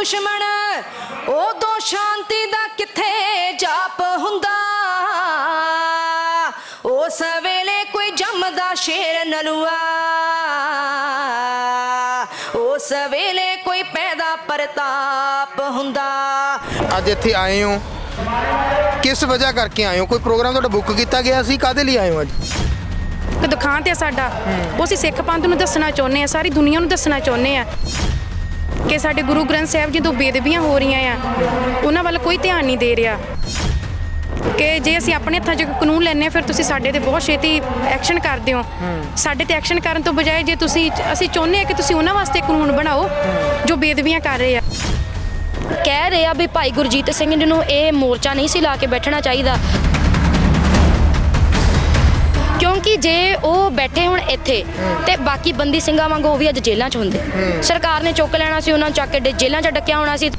ਦੁਸ਼ਮਣ ਉਦੋਂ ਸ਼ਾਂਤੀ ਦਾ ਕਿੱਥੇ ਜਾਪ ਹੁੰਦਾ? ਉਸ ਵੇਲੇ ਕੋਈ ਜੰਮਦਾ ਸ਼ੇਰ ਨਲੂਆ। ਉਸ ਵੇਲੇ ਕੋਈ ਪੈਦਾ ਪ੍ਰਤਾਪ ਹੁੰਦਾ। ਅੱਜ ਇੱਥੇ ਆਏ ਹੋ। ਕਿਸ ਵਜ੍ਹਾ ਕਰਕੇ ਆਏ ਹੋ? ਕੋਈ ਪ੍ਰੋਗਰਾਮ ਤੁਹਾਡਾ ਬੁੱਕ ਕੀਤਾ ਗਿਆ ਸੀ? ਕਾਦੇ ਲਈ ਆਏ ਹੋ ਅੱਜ? ਇੱਕ ਦੁਕਾਨ ਤੇ ਆ ਸਾਡਾ। ਉਹ ਅਸੀਂ ਸਿੱਖ ਪੰਥ ਨੂੰ ਦੱਸਣਾ ਚਾਹੁੰਦੇ ਆ ਸਾਰੀ ਦੁਨੀਆ ਨੂੰ ਦੱਸਣਾ ਚਾਹੁੰਦੇ ਆ। ਕਿ ਸਾਡੇ ਗੁਰੂ ਗ੍ਰੰਥ ਸਾਹਿਬ ਜੀ ਤੋਂ ਬੇਦਬੀਆਂ ਹੋ ਰਹੀਆਂ ਆ ਉਹਨਾਂ ਵੱਲ ਕੋਈ ਧਿਆਨ ਨਹੀਂ ਦੇ ਰਿਹਾ। ਕਿ ਜੇ ਅਸੀਂ ਆਪਣੇ ਹੱਥਾਂ 'ਚ ਕਾਨੂੰਨ ਲੈਨੇ ਆ ਫਿਰ ਤੁਸੀਂ ਸਾਡੇ ਤੇ ਬਹੁਤ ਛੇਤੀ ਐਕਸ਼ਨ ਕਰਦੇ ਹੋ। ਸਾਡੇ ਤੇ ਐਕਸ਼ਨ ਕਰਨ ਤੋਂ ਬਜਾਏ ਜੇ ਤੁਸੀਂ ਅਸੀਂ ਚਾਹੁੰਦੇ ਆ ਕਿ ਤੁਸੀਂ ਉਹਨਾਂ ਵਾਸਤੇ ਕਾਨੂੰਨ ਬਣਾਓ ਜੋ ਬੇਦਬੀਆਂ ਕਰ ਰਹੇ ਆ। ਕਹਿ ਰਹੇ ਆ ਵੀ ਭਾਈ ਗੁਰਜੀਤ ਸਿੰਘ ਜੀ ਨੂੰ ਇਹ ਮੋਰਚਾ ਨਹੀਂ ਸੀ ਲਾ ਕੇ ਬੈਠਣਾ ਚਾਹੀਦਾ। ਕਿਉਂਕਿ ਜੇ ਉਹ ਬੈਠੇ ਹੁਣ ਇੱਥੇ, ਤੇ ਬਾਕੀ ਬੰਦੀ ਸਿੰਘਾਂ ਵਾਂਗੂ ਉਹ ਵੀ ਅੱਜ ਜੇਲ੍ਹਾਂ 'ਚ ਹੁੰਦੇ। ਸਰਕਾਰ ਨੇ ਚੁੱਕ ਲੈਣਾ ਸੀ, ਉਹਨਾਂ ਨੂੰ ਚੱਕ ਕੇ ਜੇਲ੍ਹਾਂ 'ਚ ਡੱਕਿਆ ਹੋਣਾ ਸੀ।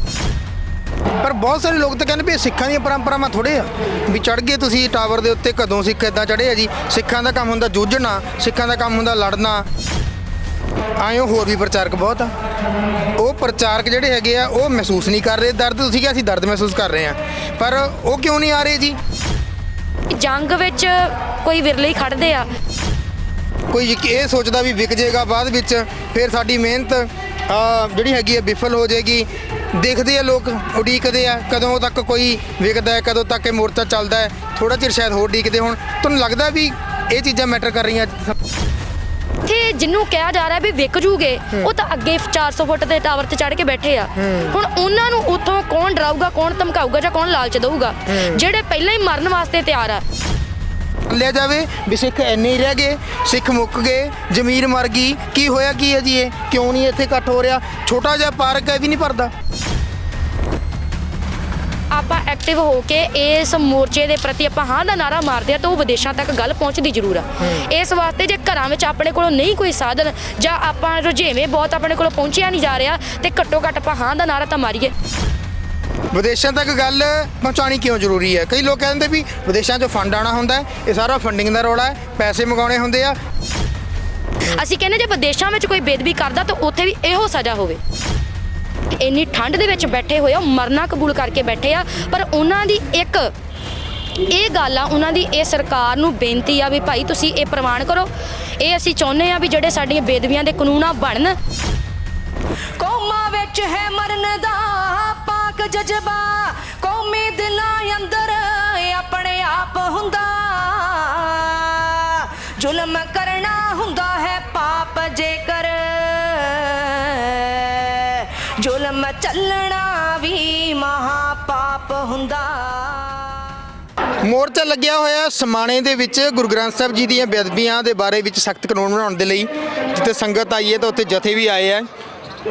ਪਰ ਬਹੁਤ ਸਾਰੇ ਲੋਕ ਤਾਂ ਕਹਿੰਦੇ ਵੀ ਇਹ ਸਿੱਖਾਂ ਦੀਆਂ ਪਰੰਪਰਾਵਾਂ ਥੋੜੇ ਆ, ਵੀ ਚੜ ਗਏ ਤੁਸੀਂ ਟਾਵਰ ਦੇ ਉੱਤੇ, ਕਦੋਂ ਸਿੱਖ ਇਦਾਂ ਚੜੇ ਆ ਜੀ। ਸਿੱਖਾਂ ਦਾ ਕੰਮ ਹੁੰਦਾ ਜੂਝਣਾ, ਸਿੱਖਾਂ ਦਾ ਕੰਮ ਹੁੰਦਾ ਲੜਨਾ। ਆਇਓ ਹੋਰ ਵੀ ਪ੍ਰਚਾਰਕ ਬਹੁਤ ਆ। ਉਹ ਪ੍ਰਚਾਰਕ ਜਿਹੜੇ ਹੈਗੇ ਆ, ਉਹ ਮਹਿਸੂਸ ਨਹੀਂ ਕਰ ਰਹੇ, ਦਰਦ ਤੁਸੀਂ ਕਿਹਾ ਅਸੀਂ ਦਰਦ ਮਹਿਸੂਸ ਕਰ ਰਹੇ ਆ। ਪਰ ਉਹ ਕਿਉਂ ਨਹੀਂ ਆ ਰਹੇ ਜੀ? ਜੰਗ ਵਿੱਚ ਕੋਈ ਵਿਰਲੇ ਹੀ ਖੜਦੇ ਆ। ਕੋਈ ਇਹ ਸੋਚਦਾ ਵੀ ਵਿਕ ਜਾਏਗਾ ਬਾਅਦ ਵਿੱਚ, ਫਿਰ ਸਾਡੀ ਮਿਹਨਤ ਜਿਹੜੀ ਹੈਗੀ ਹੈ ਵਿਫਲ ਹੋ ਜਾਏਗੀ ਦੇਖਦੇ ਆ ਲੋਕ, ਉਡੀਕਦੇ ਆ, ਕਦੋਂ ਤੱਕ ਕੋਈ ਵਿਕਦਾ ਹੈ, ਕਦੋਂ ਤੱਕ ਇਹ ਮੋਰਚਾ ਚੱਲਦਾ ਹੈ। ਥੋੜਾ ਚਿਰ ਸ਼ਾਇਦ ਹੋਰ ਉਡੀਕਦੇ ਹੋਣ। ਤੁਹਾਨੂੰ ਲੱਗਦਾ ਵੀ ਇਹ ਚੀਜ਼ਾਂ ਮੈਟਰ ਕਰ ਰਹੀਆਂ? ਜਿਹਨੂੰ ਕਿਹਾ ਜਾ ਰਿਹਾ ਵੀ ਵਿਕ ਜੂਗੇ ਉਹ ਤਾਂ ਅੱਗੇ 400 ਫੁੱਟ ਦੇ ਟਾਵਰ ਤੇ ਚੜ ਕੇ ਬੈਠੇ ਆ। ਹੁਣ ਉਹਨਾਂ ਨੂੰ ਉੱਥੋਂ ਕੌਣ ਡਰਾਊਗਾ ਕੌਣ ਧਮਕਾਊਗਾ ਜਾਂ ਕੌਣ ਲਾਲਚ ਦਊਗਾ? ਜਿਹੜੇ ਪਹਿਲਾਂ ਹੀ ਮਰਨ ਵਾਸਤੇ ਤਿਆਰ ਆ। ਲਿਆ ਜਾਵੇ ਵੀ ਸਿੱਖ ਇੰਨੇ ਹੀ ਰਹਿ ਗਏ ਸਿੱਖ ਮੁੱਕ ਗਏ ਜ਼ਮੀਰ ਮਰ ਗਈ ਕੀ ਹੋਇਆ ਕੀ ਹੈ ਜੀ ਇਹ? ਕਿਉਂ ਨਹੀਂ ਇੱਥੇ ਇਕੱਠ ਹੋ ਰਿਹਾ? ਛੋਟਾ ਜਿਹਾ ਪਾਰਕ ਹੈ ਵੀ ਨਹੀਂ ਭਰਦਾ। ਐਕਟਿਵ ਹੋ ਕੇ ਇਸ ਮੋਰਚੇ ਦੇ ਪ੍ਰਤੀ ਆਪਾਂ ਹਾਂ ਦਾ ਨਾਰਾ ਮਾਰਦੇ ਆ ਤਾਂ ਉਹ ਵਿਦੇਸ਼ਾਂ ਤੱਕ ਗੱਲ ਪਹੁੰਚਦੀ ਜ਼ਰੂਰ ਆ। ਇਸ ਵਾਸਤੇ ਜੇ ਘਰਾਂ ਵਿੱਚ ਆਪਣੇ ਕੋਲੋਂ ਨਹੀਂ ਕੋਈ ਸਾਧਨ ਜਾਂ ਆਪਾਂ ਰੁਝੇਵੇਂ ਬਹੁਤ ਆਪਣੇ ਕੋਲੋਂ ਪਹੁੰਚਿਆ ਨਹੀਂ ਜਾ ਰਿਹਾ ਤੇ ਘੱਟੋ ਘੱਟ ਆਪਾਂ ਹਾਂ ਦਾ ਨਾਰਾ ਤਾਂ ਮਾਰੀਏ। ਵਿਦੇਸ਼ਾਂ ਤੱਕ ਗੱਲ ਪਹੁੰਚਾਣੀ ਕਿਉਂ ਜ਼ਰੂਰੀ ਹੈ? ਕਈ ਲੋਕ ਕਹਿੰਦੇ ਵੀ ਵਿਦੇਸ਼ਾਂ 'ਚੋਂ ਫੰਡ ਆਣਾ ਹੁੰਦਾ ਹੈ ਇਹ ਸਾਰਾ ਫੰਡਿੰਗ ਦਾ ਰੌਲਾ ਹੈ ਪੈਸੇ ਮੰਗਾਉਣੇ ਹੁੰਦੇ ਆ। ਅਸੀਂ ਕਹਿੰਦੇ ਜੇ ਵਿਦੇਸ਼ਾਂ ਵਿੱਚ ਕੋਈ ਬੇਦਬੀ ਕਰਦਾ ਤਾਂ ਉੱਥੇ ਵੀ ਇਹੋ ਸਜ਼ਾ ਹੋਵੇ। ਇੰਨੀ ਠੰਡ ਦੇ ਵਿੱਚ ਬੈਠੇ ਹੋਏ ਆ ਮਰਨਾ ਕਬੂਲ ਕਰਕੇ ਬੈਠੇ ਆ। ਪਰ ਉਹਨਾਂ ਦੀ ਇੱਕ, ਇਹ ਗੱਲ ਆ, ਉਹਨਾਂ ਦੀ ਇਹ ਸਰਕਾਰ ਨੂੰ ਬੇਨਤੀ ਆ ਵੀ ਭਾਈ ਤੁਸੀਂ ਇਹ ਪ੍ਰਵਾਨ ਕਰੋ। ਇਹ ਅਸੀਂ ਚਾਹੁੰਦੇ ਆ ਵੀ ਜਿਹੜੇ ਸਾਡੀਆਂ ਬੇਦਵੀਆਂ ਦੇ ਕਾਨੂੰਨ ਆ ਬਣਨ। ਕੌਮਾਂ ਵਿੱਚ ਹੈ ਮਰਨ ਦਾ ਪਾਕ ਜਜ਼ਬਾ, ਕੌਮੀ ਦਿਲਾਂ ਚੱਲਣਾ ਵੀ ਮਹਾ ਪਾਪ ਹੁੰਦਾ। ਮੋਰਚਾ ਲੱਗਿਆ ਹੋਇਆ ਸਮਾਣੇ ਦੇ ਵਿੱਚ ਗੁਰੂ ਗ੍ਰੰਥ ਸਾਹਿਬ ਜੀ ਦੀਆਂ ਬੇਅਦਬੀਆਂ ਦੇ ਬਾਰੇ ਵਿੱਚ ਸਖਤ ਕਾਨੂੰਨ ਬਣਾਉਣ ਦੇ ਲਈ। ਜਿੱਥੇ ਸੰਗਤ ਆਈ ਹੈ ਤਾਂ ਉੱਥੇ ਜਥੇ ਵੀ ਆਏ ਆ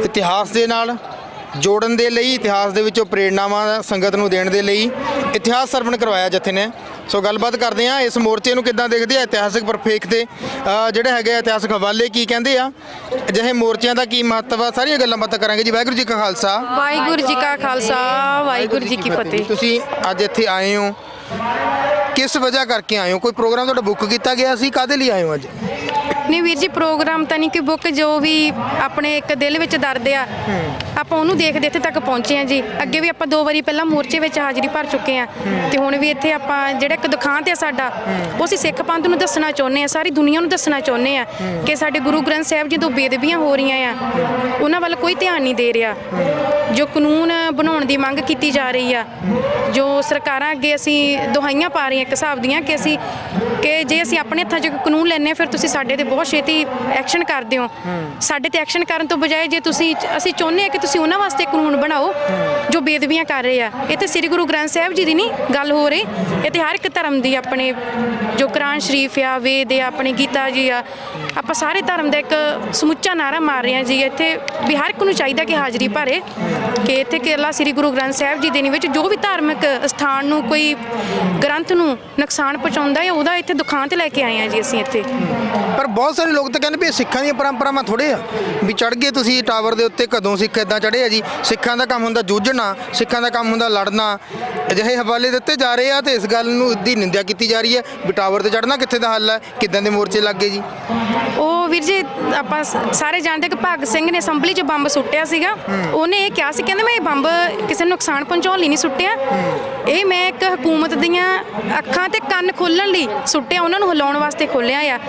ਇਤਿਹਾਸ ਦੇ ਨਾਲ ਜੋੜਨ ਦੇ ਲਈ ਇਤਿਹਾਸ ਦੇ ਵਿੱਚੋਂ ਪ੍ਰੇਰਨਾਵਾਂ ਸੰਗਤ ਨੂੰ ਦੇਣ ਦੇ ਲਈ ਇਤਿਹਾਸ ਸਰਵਣ ਕਰਵਾਇਆ ਜਥੇ ਨੇ। ਸੋ ਗੱਲਬਾਤ ਕਰਦੇ ਆ ਇਸ ਮੋਰਚੇ ਨੂੰ ਕਿੱਦਾਂ ਦੇਖਦੇ ਆ ਇਤਿਹਾਸਕ ਪਰਫੇਕ ਤੇ ਜਿਹੜੇ ਹੈਗੇ ਆ ਇਤਿਹਾਸਕ ਹਵਾਲੇ ਕੀ ਕਹਿੰਦੇ ਆ? ਅਜਿਹੇ ਮੋਰਚਿਆਂ ਦਾ ਕੀ ਮਹੱਤਵ ਆ? ਸਾਰੀਆਂ ਗੱਲਾਂ ਬਾਤਾਂ ਕਰਾਂਗੇ ਜੀ। ਵਾਹਿਗੁਰੂ ਜੀ ਕਾ ਖਾਲਸਾ। ਵਾਹਿਗੁਰੂ ਜੀ ਕਾ ਖਾਲਸਾ ਵਾਹਿਗੁਰੂ ਜੀ ਕੀ ਫਤਿਹ। ਤੁਸੀਂ ਅੱਜ ਇੱਥੇ ਆਏ ਹੋ। ਕਿਸ ਵਜ੍ਹਾ ਕਰਕੇ ਆਏ ਹੋ? ਕੋਈ ਪ੍ਰੋਗਰਾਮ ਤੁਹਾਡਾ ਬੁੱਕ ਕੀਤਾ ਗਿਆ ਸੀ? ਕਾਦੇ ਲਈ ਆਏ ਹੋ ਅੱਜ? ਨਹੀਂ ਵੀਰ ਜੀ, ਪ੍ਰੋਗਰਾਮ ਤਾਂ ਨਹੀਂ ਕਿ ਬੁੱਕ ਜੋ ਵੀ ਆਪਣੇ ਇੱਕ ਦਿਲ ਵਿੱਚ ਦਰਦ ਆ, ਆਪਾਂ ਉਹਨੂੰ ਦੇਖਦੇ ਇੱਥੇ ਤੱਕ ਪਹੁੰਚੇ ਆ ਜੀ। ਅੱਗੇ ਵੀ ਆਪਾਂ ਦੋ ਵਾਰੀ ਪਹਿਲਾਂ ਮੋਰਚੇ ਵਿੱਚ ਹਾਜ਼ਰੀ ਭਰ ਚੁੱਕੇ ਆ ਤੇ ਹੁਣ ਵੀ ਇੱਥੇ ਆਪਾਂ ਜਿਹੜਾ ਇੱਕ ਦੁਖਾਂਤ ਆ ਸਾਡਾ, ਉਹ ਅਸੀਂ ਸਿੱਖ ਪੰਥ ਨੂੰ ਦੱਸਣਾ ਚਾਹੁੰਦੇ ਆ ਸਾਰੀ ਦੁਨੀਆ ਨੂੰ ਦੱਸਣਾ ਚਾਹੁੰਦੇ ਆ ਕਿ ਸਾਡੇ ਗੁਰੂ ਗ੍ਰੰਥ ਸਾਹਿਬ ਜੀ ਤੋਂ ਬੇਦਬੀਆਂ ਹੋ ਰਹੀਆਂ ਆ, ਉਹਨਾਂ ਵੱਲ ਕੋਈ ਧਿਆਨ ਨਹੀਂ ਦੇ ਰਿਹਾ। ਜੋ ਕਾਨੂੰਨ ਬਣਾਉਣ ਦੀ ਮੰਗ ਕੀਤੀ ਜਾ ਰਹੀ ਆ, ਜੋ ਸਰਕਾਰਾਂ ਅੱਗੇ ਅਸੀਂ ਦੁਹਾਈਆਂ ਪਾ ਰਹੀਆਂ, ਇੱਕ ਹਿਸਾਬ ਦੀਆਂ ਕਿ ਅਸੀਂ ਕਿ ਜੇ ਅਸੀਂ ਆਪਣੇ ਹੱਥਾਂ 'ਚ ਕਾਨੂੰਨ ਲੈਨੇ ਆ ਫਿਰ ਤੁਸੀਂ ਸਾਡੇ ਤੇ ਬਹੁਤ ਛੇਤੀ ਐਕਸ਼ਨ ਕਰਦੇ ਹੋ। ਸਾਡੇ ਤੇ ਐਕਸ਼ਨ ਕਰਨ ਤੋਂ ਬਜਾਏ ਜੇ ਤੁਸੀਂ ਅਸੀਂ ਚਾਹੁੰਦੇ ਆ ਕਿ ਤੁਸੀਂ ਉਹਨਾਂ ਵਾਸਤੇ ਕਾਨੂੰਨ ਬਣਾਓ। ਜੋ ਬੇਦਬੀਆਂ ਕਰ ਰਹੇ ਆ, ਇਹ ਤੇ ਸ੍ਰੀ ਗੁਰੂ ਗ੍ਰੰਥ ਸਾਹਿਬ ਜੀ ਦੀ ਨਹੀਂ ਗੱਲ ਹੋ ਰਹੀ। ਇਹ ਤੇ ਹਰ ਇੱਕ ਧਰਮ ਦੀ ਆਪਣੇ ਜੋ ਕੁਰਾਨ ਸ਼ਰੀਫ ਆ, ਵੇਦ ਆ, ਆਪਣੇ ਗੀਤਾ ਜੀ ਆ, ਆਪਾਂ ਸਾਰੇ ਧਰਮ ਦਾ ਇੱਕ ਸਮੁੱਚਾ ਨਾਰਾ ਮਾਰ ਰਹੇ ਆ ਜੀ। ਇੱਥੇ ਵੀ ਹਰ ਇੱਕ ਨੂੰ ਚਾਹੀਦਾ ਕਿ ਹਾਜ਼ਰੀ ਭਰੇ ਕਿ ਇੱਥੇ ਕੇਰਲਾ ਸ੍ਰੀ ਗੁਰੂ ਗ੍ਰੰਥ ਸਾਹਿਬ ਜੀ ਦੇ ਵਿੱਚ ਜੋ ਵੀ ਧਾਰਮਿਕ ਸਥਾਨ ਨੂੰ, ਕੋਈ ਗ੍ਰੰਥ ਨੂੰ ਨੁਕਸਾਨ ਪਹੁੰਚਾਉਂਦਾ ਹੈ, ਉਹਦਾ ਇੱਥੇ ਦੁਕਾਨ ਤੇ ਲੈ ਕੇ ਆਏ ਆ ਜੀ ਅਸੀਂ ਇੱਥੇ। ਪਰ ਬਹੁਤ ਸਾਰੇ ਲੋਕ ਤਾਂ ਕਹਿੰਦੇ ਵੀ ਸਿੱਖਾਂ ਦੀਆਂ ਪਰੰਪਰਾਵਾਂ ਥੋੜੇ ਆ, ਵੀ ਚੜ ਗਏ ਤੁਸੀਂ ਟਾਵਰ ਦੇ ਉੱਤੇ, ਕਦੋਂ ਸਿੱਖ ਇਦਾਂ ਚੜੇ ਆ ਜੀ। ਸਿੱਖਾਂ ਦਾ ਕੰਮ ਹੁੰਦਾ ਜੂਝਣ ਸਿੱਖਾਂ ਦਾ ਕੰਮ ਹੁੰਦਾ ਲੜਨਾ, ਅਜਿਹੇ ਹਵਾਲੇ ਦਿੱਤੇ ਜਾ ਰਹੇ ਆ ਤੇ ਇਸ ਗੱਲ ਨੂੰ ਦੀ ਨਿੰਦਿਆ ਕੀਤੀ ਜਾ ਰਹੀ ਹੈ। ਬਿਟਾਵਰ ਤੇ ਚੜਨਾ ਕਿੱਥੇ ਦਾ ਹੱਲ ਹੈ? ਕਿੱਦਾਂ ਦੇ ਮੋਰਚੇ ਲੱਗੇ ਜੀ? ਉਹ ਵੀਰ ਜੀ, ਆਪਾਂ ਸ- ਸਾਰੇ ਜਾਣਦੇ ਕਿ ਭਗਤ ਸਿੰਘ ਨੇ ਅਸੈਂਬਲੀ 'ਚ ਬੰਬ ਸੁੱਟਿਆ ਸੀਗਾ। ਉਹਨੇ ਇਹ ਕਿਹਾ ਸੀ, ਕਹਿੰਦੇ ਮੈਂ ਇਹ ਬੰਬ ਕਿਸੇ ਨੂੰ ਨੁਕਸਾਨ ਪਹੁੰਚਾਉਣ ਲਈ ਨਹੀਂ ਸੁੱਟਿਆ। ਇਹ ਮੈਂ ਇੱਕ ਹਕੂਮਤ ਦੀਆਂ ਅੱਖਾਂ ਤੇ ਕੰਨ ਖੋਲਣ ਲਈ ਸੁੱਟਿਆ, ਉਹਨਾਂ ਨੂੰ ਹਿਲਾਉਣ ਵਾਸਤੇ ਖੋਲਿਆ ਆ।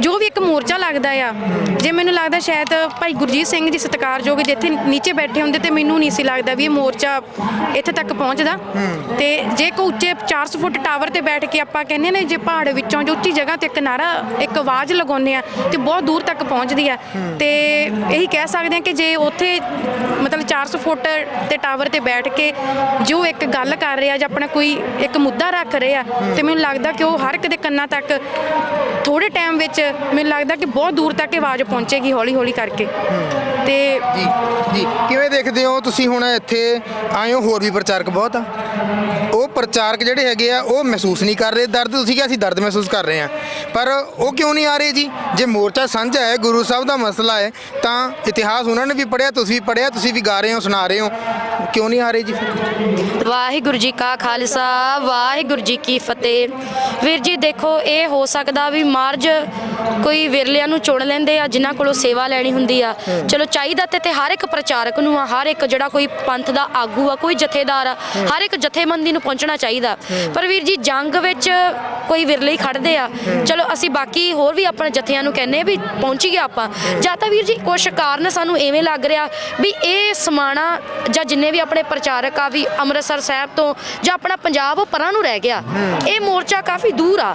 ਜੋ ਵੀ ਇੱਕ ਮੋਰਚਾ ਲੱਗਦਾ ਆ, ਜੇ ਮੈਨੂੰ ਲੱਗਦਾ ਸ਼ਾਇਦ ਭਾਈ ਗੁਰਜੀਤ ਸਿੰਘ ਜੀ ਸਤਿਕਾਰਯੋਗ ਜਿੱਥੇ ਨੀਚੇ ਬੈਠੇ ਹੁੰਦੇ ਤੇ ਮੈਨੂੰ ਨਹੀਂ ਸੀ ਲੱਗਦਾ ਵੀ ਇਹ ਮੋਰਚਾ ਇੱਥੇ ਤੱਕ ਪਹੁੰਚਦਾ। ਤੇ ਜੇ ਕੋ ਉੱਚੇ 400 ਫੁੱਟ ਟਾਵਰ ਤੇ ਬੈਠ ਕੇ ਆਪਾਂ ਕਹਿੰਦੇ ਨੇ, ਜੇ ਪਹਾੜ ਵਿੱਚੋਂ ਜੋ ਉੱਚੀ ਜਗ੍ਹਾ ਤੇ ਇੱਕ ਨਾਰਾ, ਇੱਕ ਆਵਾਜ਼ ਲਗਾਉਂਦੇ ਆ, ਤੇ ਬਹੁਤ ਦੂਰ ਤੱਕ ਪਹੁੰਚਦੀ ਆ ਤੇ ਇਹੀ ਕਹਿ ਸਕਦੇ ਆ ਕਿ ਜੇ ਉੱਥੇ ਮਤਲਬ 400 ਫੁੱਟ ਤੇ ਟਾਵਰ ਤੇ ਬੈਠ ਕੇ ਜੋ ਇੱਕ ਗੱਲ ਕਰ ਰਿਹਾ ਜਾਂ ਆਪਣਾ ਕੋਈ ਇੱਕ ਮੁੱਦਾ ਰੱਖ ਰਿਹਾ ਤੇ ਮੈਨੂੰ ਲੱਗਦਾ ਕਿ ਉਹ ਹਰ ਇੱਕ ਦੇ ਕੰਨਾਂ ਤੱਕ ਥੋੜੇ ਟਾਈਮ ਵਿੱਚ ਮੈਨੂੰ ਲੱਗਦਾ ਕਿ ਬਹੁਤ ਦੂਰ ਤੱਕ ਆਵਾਜ਼ ਪਹੁੰਚੇਗੀ ਹੌਲੀ ਹੌਲੀ ਕਰਕੇ। ਤੇ ਜੀ ਜੀ, ਕਿਵੇਂ ਦੇਖਦੇ ਹੋ ਤੁਸੀਂ ਹੁਣ ਇੱਥੇ? ਆਏ ਹੋ ਹੋਰ ਵੀ ਪ੍ਰਚਾਰਕ ਬਹੁਤ ਆ। ਉਹ ਪ੍ਰਚਾਰਕ ਜਿਹੜੇ ਹੈਗੇ ਆ, ਉਹ ਮਹਿਸੂਸ ਨਹੀਂ ਕਰ ਰਹੇ। ਦਰਦ, ਤੁਸੀਂ ਕਿਹਾ ਅਸੀਂ ਦਰਦ ਮਹਿਸੂਸ ਕਰ ਰਹੇ ਆ। ਪਰ ਉਹ ਕਿਉਂ ਨਹੀਂ ਆ ਰਹੇ ਜੀ? ਜੇ ਮੋਰਚਾ ਸਾਂਝਾ ਹੈ, ਗੁਰੂ ਸਾਹਿਬ ਦਾ ਮਸਲਾ ਹੈ, ਤਾਂ ਇਤਿਹਾਸ ਉਹਨਾਂ ਨੇ ਵੀ ਪੜਿਆ ਤੁਸੀਂ ਵੀ ਪੜਿਆ ਤੁਸੀਂ ਵੀ ਗਾ ਰਹੇ ਹੋ, ਸੁਣਾ ਰਹੇ ਹੋ। ਕਿਉਂ ਨਹੀਂ ਆ ਰਹੇ ਜੀ? ਵਾਹਿਗੁਰੂ ਜੀ ਕਾ ਖਾਲਸਾ, ਵਾਹਿਗੁਰੂ ਜੀ ਕੀ ਫਤਿਹ। ਵੀਰ ਜੀ, ਦੇਖੋ, ਇਹ ਹੋ ਸਕਦਾ ਵੀ ਮਾਰਜ ਕੋਈ ਵਿਰਲਿਆਂ ਨੂੰ ਚੁਣ ਲੈਂਦੇ ਆ, ਜਿਨ੍ਹਾਂ ਕੋਲੋਂ ਸੇਵਾ ਲੈਣੀ ਹੁੰਦੀ ਆ। ਚਲੋ, ਚਾਹੀਦਾ ਤੇ ਤੇ ਹਰ ਇੱਕ ਪ੍ਰਚਾਰਕ ਨੂੰ ਆ, ਹਰ ਇੱਕ ਜਿਹੜਾ ਕੋਈ ਪੰਥ ਦਾ ਆਗੂ ਆ, ਕੋਈ ਜਥੇਦਾਰ ਆ, ਹਰ ਇੱਕ ਜਥੇਬੰਦੀ ਨੂੰ ਪਹੁੰਚਣਾ ਚਾਹੀਦਾ। ਪਰ ਵੀਰ ਜੀ, ਜੰਗ ਵਿੱਚ ਕੋਈ ਵਿਰਲੇ ਹੀ ਖੜਦੇ ਆ। ਚਲੋ, ਅਸੀਂ ਬਾਕੀ ਹੋਰ ਵੀ ਆਪਣੇ ਜਥਿਆਂ ਨੂੰ ਕਹਿੰਨੇ ਵੀ ਪਹੁੰਚੀਏ ਆਪਾਂ। ਜਾਂ ਤਾਂ ਵੀਰ ਜੀ ਕੁਝ ਕਾਰਨ ਸਾਨੂੰ ਐਵੇਂ ਲੱਗ ਰਿਹਾ ਵੀ ਇਹ ਸਮਾਣਾ ਜਾਂ ਜਿੰਨੇ ਵੀ ਆਪਣੇ ਪ੍ਰਚਾਰਕ ਆ ਵੀ ਅੰਮ੍ਰਿਤਸਰ ਸਾਹਿਬ ਤੋਂ ਜਾਂ ਆਪਣਾ ਪੰਜਾਬ ਉਹ ਪਰਾਂ ਨੂੰ ਰਹਿ ਗਿਆ ਇਹ ਮੋਰਚਾ ਕਾਫੀ ਦੂਰ ਆ।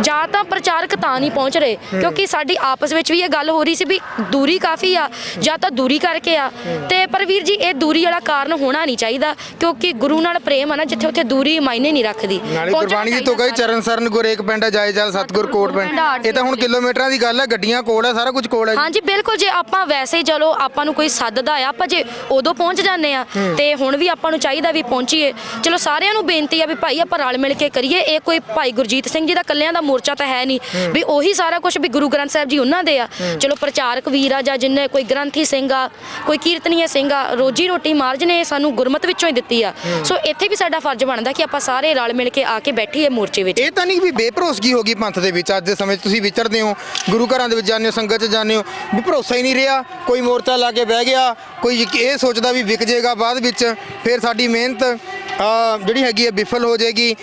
ਜਾਂ ਤਾਂ ਪ੍ਰਚਾਰਕ ਤਾਂ ਨਹੀਂ ਪਹੁੰਚ ਰਹੇ ਕਿਉਂਕਿ ਸਾਡੀ ਆਪਸ ਵਿੱਚ ਵੀ ਇਹ ਗੱਲ ਹੋ ਰਹੀ ਸੀ ਵੀ ਦੂਰੀ ਕਾਫੀ ਆ ਜਾਂ ਤਾਂ ਦੂਰੀ ਕਰਕੇ ਆ। ਤੇ ਪਰ ਵੀਰ ਜੀ ਇਹ ਦੂਰੀ ਵਾਲਾ ਕਾਰਨ ਹੋਣਾ ਨਹੀਂ ਚਾਹੀਦਾ ਕਿਉਂਕਿ ਗੁਰੂ ਨਾਲ ਪ੍ਰੇਮ ਆ ਨਾ ਜਿੱਥੇ ਉੱਥੇ ਦੂਰੀ ਮਾਇਨੇ ਨਹੀਂ ਰੱਖਦੀ। ਨਾਲੇ ਗੁਰਬਾਣੀ ਤੋਂ ਗਈ ਚਰਨ ਸਰਨ ਗੁਰ ਏਕ ਪਿੰਡ ਜਾਏ ਜਲ ਸਤਗੁਰ ਕੋਟ ਪਿੰਡ। ਇਹ ਤਾਂ ਹੁਣ ਕਿਲੋਮੀਟਰਾਂ ਦੀ ਗੱਲ ਹੈ ਗੱਡੀਆਂ ਕੋਲ ਹੈ ਸਾਰਾ ਕੁਝ ਕੋਲ ਹੈ ਜੀ। ਹਾਂਜੀ ਬਿਲਕੁਲ ਜੇ ਆਪਾਂ ਵੈਸੇ ਹੀ ਚਲੋ ਆਪਾਂ ਨੂੰ ਕੋਈ ਸੱਦਦਾ ਆ ਆਪਾਂ ਜੇ ਉਦੋਂ ਪਹੁੰਚ ਜਾਂਦੇ ਆ ਤੇ ਹੁਣ ਵੀ ਆਪਾਂ ਨੂੰ ਚਾਹੀਦਾ ਵੀ ਪਹੁੰਚੀਏ। ਚਲੋ ਸਾਰਿਆਂ ਨੂੰ ਬੇਨਤੀ ਆ ਵੀ ਭਾਈ ਆਪਾਂ ਰਲ ਮਿਲ ਕੇ ਕਰੀਏ। ਇਹ ਕੋਈ ਭਾਈ ਗੁਰਜੀਤ ਸਿੰਘ ਜੀ ਦਾ ਕੱਲਿਆਂ ਦਾ ਮੋਰਚਾ ਤਾਂ ਹੈ ਨਹੀਂ। ਵੀ ਉਹੀ ਸਾਰਾ ਕੁਝ ਵੀ ਗੁਰੂ ਗ੍ਰੰਥ ਸਾਹਿਬ ਜੀ ਉਹਨਾਂ ਦੇ ਆ। ਚਲੋ ਪ੍ਰਚਾਰਕ ਵੀਰ ਆ ਜਾਂ ਜਿੰਨੇ ਕੋਈ ਗ੍ਰੰਥੀ ਸਿੰਘ ਆ ਕੋਈ ਕੀਰਤਨੀయ ਸਿੰਘ ਆ ਰੋਜੀ ਰੋਟੀ ਮਾਰਜ ਨੇ ਸਾਨੂੰ ਗੁਰਮਤ ਵਿੱਚੋਂ ਹੀ ਦਿੱਤੀ ਆ। ਸੋ ਇੱਥੇ ਵੀ ਸਾਡਾ ਫਰਜ਼ ਬਣਦਾ ਕਿ ਆਪਾਂ ਸਾਰੇ ਰਲ ਮਿਲ ਕੇ ਆ ਕੇ ਬੈਠੀਏ ਮੋਰਚੇ ਵਿੱਚ। ਇਹ ਤਾਂ ਨਹੀਂ ਵੀ ਬੇਭਰੋਸਗੀ ਹੋ ਗਈ ਪੰਥ ਦੇ ਵਿੱਚ ਅੱਜ ਦੇ ਸਮੇਂ 'ਚ ਤੁਸੀਂ ਵਿਚਰਦੇ ਹੋ ਗੁਰੂ ਘਰਾਂ ਦੇ ਵਿੱਚ ਜਾਂਦੇ ਹੋ ਸੰਗਤ 'ਚ ਜਾਂਦੇ ਹੋ ਵੀ ਭਰੋਸਾ ਹੀ ਨਹੀਂ ਰਿਹਾ। ਕੋਈ ਮੋਰਚਾ ਲਾ ਕੇ ਬਹਿ ਗਿਆ, ਕੋਈ ਇਹ ਸੋਚਦਾ ਵੀ ਵਿਕ ਜਾਏਗਾ ਬਾਅਦ ਵਿੱਚ, ਫਿਰ ਸਾਡੀ ਮਿਹਨਤ ਜਿਹੜੀ ਹੈਗੀ ਹੈ ਵਿਫਲ ਹੋ ਜਾਏਗੀ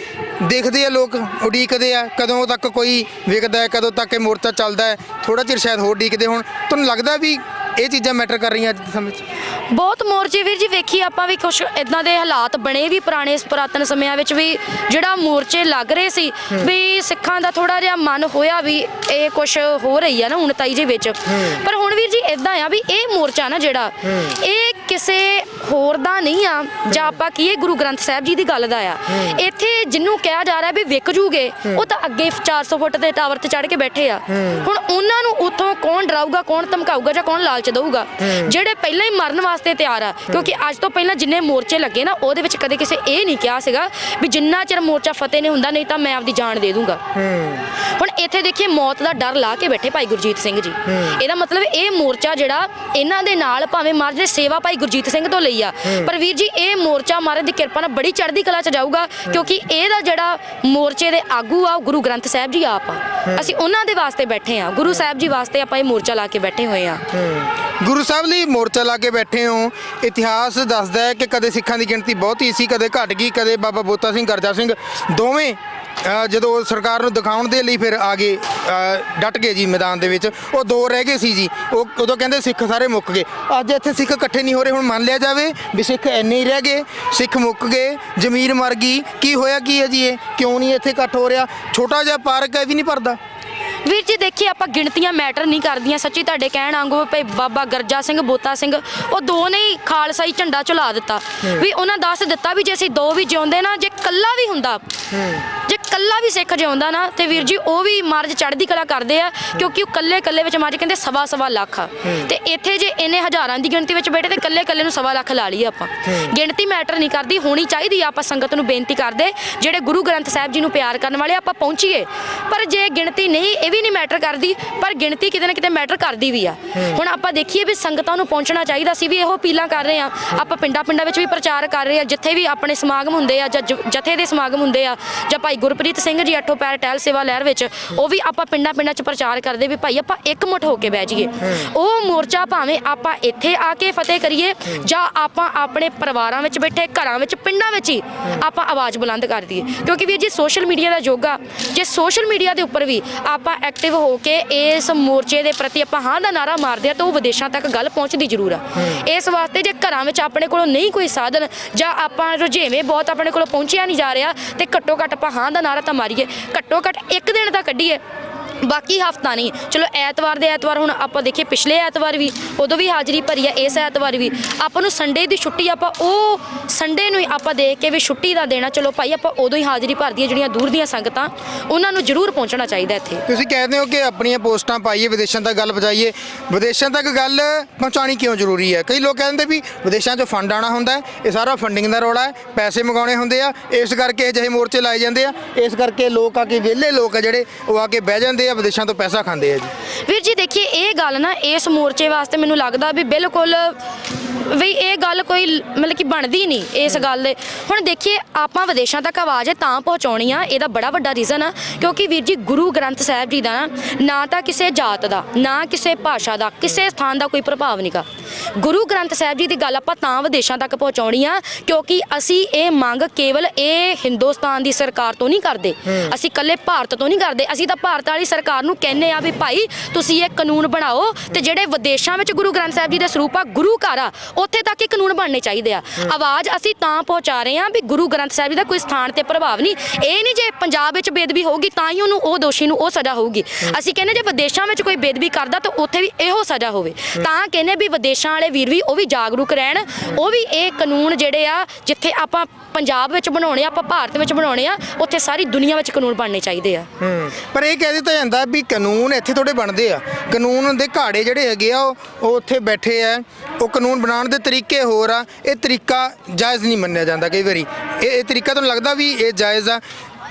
ਦੇਖਦੇ ਆ ਲੋਕ, ਉਡੀਕਦੇ ਆ, ਕਦੋਂ ਤੱਕ ਕੋਈ ਵਿਕਦਾ ਹੈ, ਕਦੋਂ ਤੱਕ ਇਹ ਮੋਰਚਾ ਚੱਲਦਾ ਹੈ। ਥੋੜਾ ਚਿਰ ਸ਼ਾਇਦ ਹੋਰ ਉਡੀਕਦੇ ਹੋਣ। ਤੁਹਾਨੂੰ ਲੱਗਦਾ ਵੀ ਇਹ ਚੀਜ਼ਾਂ ਮੈਟਰ ਕਰ ਰਹੀਆਂ ਅੱਜ ਦੇ ਸਮੇਂ 'ਚ? ਬਹੁਤ ਮੋਰਚੇ ਵੀਰ ਜੀ ਵੇਖੀ ਆਪਾਂ ਵੀ ਕੁਝ ਇਦਾਂ ਦੇ ਹਾਲਾਤ ਬਣੇ ਵੀ ਪੁਰਾਣੇ ਪੁਰਾਤਨ ਸਮਿਆਂ ਵਿੱਚ ਵੀ ਜਿਹੜਾ ਮੋਰਚੇ ਲੱਗ ਰਹੇ ਸੀ ਵੀ ਸਿੱਖਾਂ ਦਾ ਥੋੜਾ ਜਿਹਾ ਮਨ ਹੋਇਆ ਵੀ ਇਹ ਕੁਝ ਹੋ ਰਹੀ ਆ ਨਾ ਹੁਣ ਤਾਈ ਜੀ ਵਿੱਚ। ਪਰ ਹੁਣ ਵੀਰ ਜੀ ਇਦਾਂ ਆ ਵੀ ਇਹ ਮੋਰਚਾ ਨਾ ਜਿਹੜਾ ਇਹ ਕਿਸੇ ਹੋਰ ਦਾ ਨਹੀਂ ਆ ਜਾਂ ਆਪਾਂ ਕੀਏ ਗੁਰੂ ਗ੍ਰੰਥ ਸਾਹਿਬ ਜੀ ਦੀ ਗੱਲ ਦਾ ਆ। ਇੱਥੇ ਜਿੰਨੂੰ ਕਿਹਾ ਜਾ ਰਿਹਾ ਵੀ ਵਿਕ ਜੂਗੇ ਉਹ ਤਾਂ ਅੱਗੇ 400 ਫੁੱਟ ਦੇ ਟਾਵਰ ਤੇ ਚੜ੍ਹ ਕੇ ਬੈਠੇ ਆ। ਹੁਣ ਉਹਨਾਂ ਨੂੰ ਉੱਥੋਂ ਕੌਣ ਡਰਾਊਗਾ ਕੌਣ ਧਮਕਾਊਗਾ ਜਾਂ ਕੌਣ ਲਾਲਚ ਦਊਗਾ? ਜਿਹੜੇ ਪਹਿਲਾਂ ਹੀ ਮਰਨ ਵਾਸਤੇ ਤਿਆਰ ਆ ਕਿਉਂਕਿ ਅੱਜ ਤੋਂ ਪਹਿਲਾਂ ਜਿੰਨੇ ਮੋਰਚੇ ਲੱਗੇ ਨਾ ਉਹਦੇ ਵਿੱਚ ਕਦੇ ਕਿਸੇ ਇਹ ਨਹੀਂ ਕਿਹਾ ਸੀਗਾ ਵੀ ਜਿੰਨਾ ਚਿਰ ਮੋਰਚਾ ਫਤਿਹ ਨਹੀਂ ਹੁੰਦਾ ਨਹੀਂ ਤਾਂ ਮੈਂ ਆਪਦੀ ਜਾਨ ਦੇ ਦੂੰਗਾ। ਹੁਣ ਇੱਥੇ ਦੇਖੀਏ ਮੌਤ ਦਾ ਡਰ ਲਾ ਕੇ ਬੈਠੇ ਭਾਈ ਗੁਰਜੀਤ ਸਿੰਘ ਜੀ। ਇਹਦਾ ਮਤਲਬ ਇਹ ਮੋਰਚਾ ਜਿਹੜਾ ਇਹਨਾਂ ਦੇ ਨਾਲ ਭਾਵੇਂ ਮਹਾਰਾਜ ਨੇ ਸੇਵਾ ਭਾਈ ਗੁਰਜੀਤ ਸਿੰਘ ਤੋਂ ਲਈ ਆ। ਪਰ ਵੀਰ ਜੀ ਇਹ ਮੋਰਚਾ ਮਹਾਰਾਜ ਦੀ ਕਿਰਪਾ ਨਾਲ ਬੜੀ ਚੜ੍ਹਦੀ ਕਲਾ ਚ ਜਾਊਗਾ ਕਿਉਂਕਿ ਇਹਦਾ ਜਿਹੜਾ ਮੋਰਚੇ ਦੇ ਆਗੂ ਆ ਉਹ ਗੁਰੂ ਗ੍ਰੰਥ ਸਾਹਿਬ ਜੀ ਆਪ ਆ। ਅਸੀਂ ਉਹਨਾਂ ਦੇ ਵਾਸਤੇ ਬੈਠੇ ਆ। ਗੁਰੂ ਸਾਹਿਬ ਜੀ ਵਾਸਤੇ ਆਪਾਂ ਇਹ ਮੋਰਚਾ ਲਾ ਕੇ ਬੈਠੇ ਹੋਏ ਆ। ਗੁਰੂ ਸਾਹਿਬ ਲਈ ਮੋਰਚਾ ਲਾ ਕੇ ਬੈਠੇ ਹੋ। ਇਤਿਹਾਸ ਦੱਸਦਾ ਹੈ ਕਿ ਕਦੇ ਸਿੱਖਾਂ ਦੀ ਗਿਣਤੀ ਬਹੁਤ ਹੀ ਸੀ ਕਦੇ ਘਟ ਗਈ ਕਦੇ ਬਾਬਾ ਬੋਤਾ ਸਿੰਘ ਗਰਜਾ ਸਿੰਘ। ਦੋਵੇਂ ਜਦੋਂ ਸਰਕਾਰ ਨੂੰ ਦਿਖਾਉਣ ਦੇ ਲਈ ਫਿਰ ਆ ਗਏ ਅ, ਡਟ ਗਏ ਜੀ ਮੈਦਾਨ ਦੇ ਵਿੱਚ। ਉਹ ਦੋ ਰਹਿ ਗਏ ਸੀ ਜੀ। ਉਹ ਉਦੋਂ ਕਹਿੰਦੇ ਸਿੱਖ ਸਾਰੇ ਮੁੱਕ ਗਏ। ਅੱਜ ਇੱਥੇ ਸਿੱਖ ਇਕੱਠੇ ਨਹੀਂ ਹੋ ਰਹੇ। ਹੁਣ ਮੰਨ ਲਿਆ ਜਾਵੇ ਵੀ ਸਿੱਖ ਇੰਨੇ ਹੀ ਰਹਿ ਗਏ ਸਿੱਖ ਮੁੱਕ ਗਏ ਜ਼ਮੀਰ ਮਰ ਗਈ। ਕੀ ਹੋਇਆ ਕੀ ਹੈ ਜੀ ਇਹ? ਕਿਉਂ ਨਹੀਂ ਇੱਥੇ ਇਕੱਠ ਹੋ ਰਿਹਾ? ਛੋਟਾ ਜਿਹਾ ਪਾਰਕ ਹੈ ਇਹ ਵੀ ਨਹੀਂ ਭਰਦਾ। ਵੀਰ ਜੀ ਦੇਖੀ ਆਪਾਂ ਗਿਣਤੀਆਂ ਮੈਟਰ ਨਹੀਂ ਕਰਦੀਆਂ। ਸੱਚੀ ਤੁਹਾਡੇ ਕਹਿਣ ਵਾਂਗੂ ਭਈ ਬਾਬਾ ਗਰਜਾ ਸਿੰਘ ਬੋਤਾ ਸਿੰਘ ਉਹ ਦੋ ਨੇ ਹੀ ਖਾਲਸਾਈ ਝੰਡਾ ਝੁਲਾ ਦਿੱਤਾ। ਵੀ ਉਹਨਾਂ ਦੱਸ ਦਿੱਤਾ ਵੀ ਜੇ ਅਸੀਂ ਦੋ ਵੀ ਜਿਉਂਦੇ ਨਾ ਜੇ ਕੱਲਾ ਵੀ ਹੁੰਦਾ ਜੇ ਕੱਲਾ ਵੀ ਸਿੱਖ ਜਿਉਂਦਾ ਨਾ ਤੇ ਵੀਰ ਜੀ ਉਹ ਵੀ ਮਰਜ ਚੜ੍ਹਦੀ ਕਲਾ ਕਰਦੇ ਆ ਕਿਉਂਕਿ ਉਹ ਕੱਲੇ ਕੱਲੇ ਵਿੱਚ ਮਰਜ ਕਹਿੰਦੇ ਸਵਾ ਸਵਾ ਲੱਖ। ਆ ਤੇ ਇੱਥੇ ਜੇ ਇੰਨੇ ਹਜ਼ਾਰਾਂ ਦੀ ਗਿਣਤੀ ਵਿੱਚ ਬੈਠੇ ਤੇ ਕੱਲੇ ਕੱਲੇ ਨੂੰ ਸਵਾ ਲੱਖ ਲਾ ਲਈ ਆਪਾਂ। ਗਿਣਤੀ ਮੈਟਰ ਨਹੀਂ ਕਰਦੀ ਹੋਣੀ ਚਾਹੀਦੀ ਆ ਆਪਾਂ ਸੰਗਤ ਨੂੰ ਬੇਨਤੀ ਕਰਦੇ ਜਿਹੜੇ ਗੁਰੂ ਗ੍ਰੰਥ ਸਾਹਿਬ ਜੀ ਨੂੰ ਪਿਆਰ ਕਰਨ ਵਾਲੇ ਆਪਾਂ ਪਹੁੰਚੀਏ। ਪਰ ਜੇ ਗਿਣਤੀ ਨਹੀਂ ਇਹ ਵੀ ਨਹੀਂ ਮੈਟਰ ਕਰਦੀ ਪਰ ਗਿਣਤੀ ਕਿਤੇ ਨਾ ਕਿਤੇ ਮੈਟਰ ਕਰਦੀ ਵੀ ਆ। ਹੁਣ ਆਪਾਂ ਦੇਖੀਏ ਵੀ ਸੰਗਤਾਂ ਨੂੰ ਪਹੁੰਚਣਾ ਚਾਹੀਦਾ ਸੀ ਵੀ ਇਹੋ ਅਪੀਲਾਂ ਕਰ ਰਹੇ ਆ। ਆਪਾਂ ਪਿੰਡਾਂ ਪਿੰਡਾਂ ਵਿੱਚ ਵੀ ਪ੍ਰਚਾਰ ਕਰ ਰਹੇ ਆ ਜਿੱਥੇ ਵੀ ਆਪਣੇ ਸਮਾਗਮ ਹੁੰਦੇ ਆ ਜਾਂ ਜ- ਜਥੇ ਦੇ ਸਮਾਗਮ ਹੁੰਦੇ ਆ ਜਾਂ ਭਾਈ ਗੁਰਪ੍ਰੀਤ ਜਸਪ੍ਰੀਤ ਸਿੰਘ ਜੀ ਅੱਠੋ ਪੈਰ ਟਹਿਲ ਸੇਵਾ ਲਹਿਰ ਵਿੱਚ, ਉਹ ਵੀ ਆਪਾਂ ਪਿੰਡਾਂ ਪਿੰਡਾਂ 'ਚ ਪ੍ਰਚਾਰ ਕਰਦੇ ਵੀ ਭਾਈ ਆਪਾਂ ਇੱਕ ਮੁੱਠ ਹੋ ਕੇ ਬਹਿ ਜਾਈਏ। ਉਹ ਮੋਰਚਾ ਭਾਵੇਂ ਆਪਾਂ ਇੱਥੇ ਆ ਕੇ ਫਤਿਹ ਕਰੀਏ ਜਾਂ ਆਪਾਂ ਆਪਣੇ ਪਰਿਵਾਰਾਂ ਵਿੱਚ ਬੈਠੇ, ਘਰਾਂ ਵਿੱਚ, ਪਿੰਡਾਂ ਵਿੱਚ ਹੀ ਆਪਾਂ ਆਵਾਜ਼ ਬੁਲੰਦ ਕਰ ਦਈਏ। ਕਿਉਂਕਿ ਵੀਰ ਜੀ ਸੋਸ਼ਲ ਮੀਡੀਆ ਦਾ ਯੁੱਗ ਆ। ਜੇ ਸੋਸ਼ਲ ਮੀਡੀਆ ਦੇ ਉੱਪਰ ਵੀ ਆਪਾਂ ਐਕਟਿਵ ਹੋ ਕੇ ਇਸ ਮੋਰਚੇ ਦੇ ਪ੍ਰਤੀ ਆਪਾਂ ਹਾਂ ਦਾ ਨਾਰਾ ਮਾਰਦੇ ਆ, ਤਾਂ ਉਹ ਵਿਦੇਸ਼ਾਂ ਤੱਕ ਗੱਲ ਪਹੁੰਚਦੀ ਜ਼ਰੂਰ ਆ। ਇਸ ਵਾਸਤੇ ਜੇ ਘਰਾਂ ਵਿੱਚ ਆਪਣੇ ਕੋਲੋਂ ਨਹੀਂ ਕੋਈ ਸਾਧਨ ਜਾਂ ਆਪਾਂ ਰੁਝੇਵੇਂ ਬਹੁਤ ਆਪਣੇ ਕੋਲੋਂ ਪਹੁੰਚਿਆ ਨਹੀਂ ਜਾ ਰਿਹਾ, ਤੇ ਘੱਟੋ ਘੱਟ ਆਪਾਂ ਹਾਂ ਦਾ ਨਾਰਾ ਤਾਂ ਮਾਰੀਏ। ਘੱਟੋ ਘੱਟ ਇੱਕ ਦਿਨ ਤਾਂ ਕੱਢੀਏ। ਬਾਕੀ ਹਫਤਾ ਨਹੀਂ। ਚਲੋ ਐਤਵਾਰ ਦੇ ਐਤਵਾਰ ਹੁਣ ਆਪਾਂ ਦੇਖੀਏ, ਪਿਛਲੇ ਐਤਵਾਰ ਵੀ, ਉਦੋਂ ਵੀ ਹਾਜ਼ਰੀ ਭਰੀ ਆ, ਇਸ ਐਤਵਾਰ ਵੀ। ਆਪਾਂ ਨੂੰ ਸੰਡੇ ਦੀ ਛੁੱਟੀ ਆਪਾਂ ਉਹ ਸੰਡੇ ਨੂੰ ਹੀ ਆਪਾਂ ਦੇਖ ਕੇ ਵੀ ਛੁੱਟੀ ਦਾ ਦੇਣਾ। ਚਲੋ ਭਾਈ, ਆਪਾਂ ਉਦੋਂ ਹੀ ਹਾਜ਼ਰੀ ਭਰਦੀ ਹੈ ਜਿਹੜੀਆਂ ਦੂਰ ਦੀਆਂ ਸੰਗਤਾਂ, ਉਹਨਾਂ ਨੂੰ ਜ਼ਰੂਰ ਪਹੁੰਚਣਾ ਚਾਹੀਦਾ ਇੱਥੇ। ਤੁਸੀਂ ਕਹਿੰਦੇ ਹੋ ਕਿ ਆਪਣੀਆਂ ਪੋਸਟਾਂ ਪਾਈਏ, ਵਿਦੇਸ਼ਾਂ ਤੱਕ ਗੱਲ ਪਹੁੰਚਾਈਏ। ਵਿਦੇਸ਼ਾਂ ਤੱਕ ਗੱਲ ਪਹੁੰਚਾਣੀ ਕਿਉਂ ਜ਼ਰੂਰੀ ਹੈ? ਕਈ ਲੋਕ ਕਹਿੰਦੇ ਵੀ ਵਿਦੇਸ਼ਾਂ 'ਚੋਂ ਫੰਡ ਆਣਾ ਹੁੰਦਾ ਇਹ ਸਾਰਾ ਫੰਡਿੰਗ ਦਾ ਰੌਲਾ ਹੈ, ਪੈਸੇ ਮੰਗਾਉਣੇ ਹੁੰਦੇ ਆ, ਇਸ ਕਰਕੇ ਅਜਿਹੇ ਮੋਰਚੇ ਲਾਏ ਜਾਂਦੇ ਆ, ਇਸ ਕਰਕੇ ਲੋਕ ਆ ਕੇ ਵਿਹਲੇ ਲੋਕ ਆ ਜਿਹੜੇ, ਉਹ ਆ ਕੇ ਬਹਿ ਜਾਂਦੇ ਆ, ਵਿਦੇਸ਼ਾਂ ਤੋਂ ਪੈਸਾ ਖਾਂਦੇ ਆ ਜੀ। ਵੀਰ ਜੀ ਦੇਖੀਏ ਇਹ ਗੱਲ ਨਾ ਇਸ ਮੋਰਚੇ ਵਾਸਤੇ ਮੈਨੂੰ ਲੱਗਦਾ ਵੀ ਬਿਲਕੁਲ ਵੀ ਇਹ ਗੱਲ ਕੋਈ ਮਤਲਬ ਕਿ ਬਣਦੀ ਨਹੀਂ ਇਸ ਗੱਲ ਦੇ। ਹੁਣ ਦੇਖੀਏ ਆਪਾਂ ਵਿਦੇਸ਼ਾਂ ਤੱਕ ਆਵਾਜ਼ ਤਾਂ ਪਹੁੰਚਾਉਣੀ ਆ ਇਹਦਾ ਬੜਾ ਵੱਡਾ ਰੀਜ਼ਨ ਆ ਕਿਉਂਕਿ ਵੀਰ ਜੀ ਗੁਰੂ ਗ੍ਰੰਥ ਸਾਹਿਬ ਜੀ ਦਾ ਨਾ ਤਾਂ ਕਿਸੇ ਜਾਤ ਦਾ ਨਾ ਕਿਸੇ ਭਾਸ਼ਾ ਦਾ ਕਿਸੇ ਸਥਾਨ ਦਾ ਕੋਈ ਪ੍ਰਭਾਵ ਨਹੀਂਗਾ ਗੁਰੂ ਗ੍ਰੰਥ ਸਾਹਿਬ ਜੀ ਦੀ ਗੱਲ ਆਪਾਂ ਤਾਂ ਵਿਦੇਸ਼ਾਂ ਤੱਕ ਪਹੁੰਚਾਉਣੀ ਆ ਕਿਉਂਕਿ ਅਸੀਂ ਇਹ ਮੰਗ ਕੇਵਲ ਇਹ ਹਿੰਦੁਸਤਾਨ ਦੀ ਸਰਕਾਰ ਤੋਂ ਨਹੀਂ ਕਰਦੇ। ਅਸੀਂ ਇਕੱਲੇ ਭਾਰਤ ਤੋਂ ਨਹੀਂ ਕਰਦੇ। ਅਸੀਂ ਤਾਂ ਭਾਰਤ ਵਾਲੀ ਸਰਕਾਰ ਨੂੰ ਕਹਿੰਨੇ ਆ ਵੀ ਭਾਈ ਤੁਸੀਂ ਇਹ ਕਾਨੂੰਨ ਬਣਾਓ ਤੇ ਜਿਹੜੇ ਵਿਦੇਸ਼ਾਂ ਵਿੱਚ ਗੁਰੂ ਗ੍ਰੰਥ ਸਾਹਿਬ ਜੀ ਦੇ ਸਰੂਪ ਆ ਗੁਰੂ ਘਰ ਆ ਉੱਥੇ ਤੱਕ ਇਹ ਕਾਨੂੰਨ ਬਣਨੇ ਚਾਹੀਦੇ ਆ। ਆਵਾਜ਼ ਅਸੀਂ ਤਾਂ ਪਹੁੰਚਾ ਰਹੇ ਆ ਵੀ ਗੁਰੂ ਗ੍ਰੰਥ ਸਾਹਿਬ ਜੀ ਦਾ ਕੋਈ ਸਥਾਨ ਤੇ ਪ੍ਰਭਾਵ ਨਹੀਂ। ਇਹ ਨਹੀਂ ਜੇ ਪੰਜਾਬ ਵਿੱਚ ਬੇਦਬੀ ਹੋਊਗੀ ਤਾਂ ਹੀ ਉਹਨੂੰ ਉਹ ਦੋਸ਼ੀ ਨੂੰ ਉਹ ਸਜ਼ਾ ਹੋਊਗੀ। ਅਸੀਂ ਕਹਿੰਦੇ ਜੇ ਵਿਦੇਸ਼ਾਂ ਵਿੱਚ ਕੋਈ ਬੇਦਬੀ ਕਰਦਾ ਤਾਂ ਉੱਥੇ ਵੀ ਇਹੋ ਸਜ਼ਾ ਹੋਵੇ। ਤਾਂ ਕਹਿੰਦੇ ਵੀ ਵਿਦੇਸ਼ਾਂ ਵਾਲੇ ਵੀਰ ਵੀ ਉਹ ਵੀ ਜਾਗਰੂਕ ਰਹਿਣ। ਉਹ ਵੀ ਇਹ ਕਾਨੂੰਨ ਜਿਹੜੇ ਆ ਜਿੱਥੇ ਆਪਾਂ ਪੰਜਾਬ ਵਿੱਚ ਬਣਾਉਣੇ ਆ ਆਪਾਂ ਭਾਰਤ ਵਿੱਚ ਬਣਾਉਣੇ ਆ ਉੱਥੇ ਸਾਰੀ ਦੁਨੀਆ ਵਿੱਚ ਕਾਨੂੰਨ ਬਣਨੇ ਚਾਹੀਦੇ ਆ। ਹੂੰ। ਪਰ ਇਹ ਕਹਿ ਦਿੱਤਾ ਜਾਂਦਾ ਵੀ ਕਾਨੂੰਨ ਇੱਥੇ ਥੋੜੇ ਬਣਦੇ ਆ। ਕਾਨੂੰਨ ਦੇ ਘਾੜੇ ਜਿਹੜੇ ਹੈਗੇ ਆ ਉਹ ਉੱਥੇ ਬੈਠੇ ਆ। ਉਹ ਕਾਨੂੰਨ ਬਣਾਉਣ ਦੇ ਤਰੀਕੇ ਹੋਰ ਆ ਇਹ ਤਰੀਕਾ ਜਾਇਜ਼ ਨਹੀਂ ਮੰਨਿਆ ਜਾਂਦਾ ਕਈ ਵਾਰੀ। ਇਹ ਇਹ ਤਰੀਕਾ ਤੁਹਾਨੂੰ ਲੱਗਦਾ ਵੀ ਇਹ ਜਾਇਜ਼ ਆ?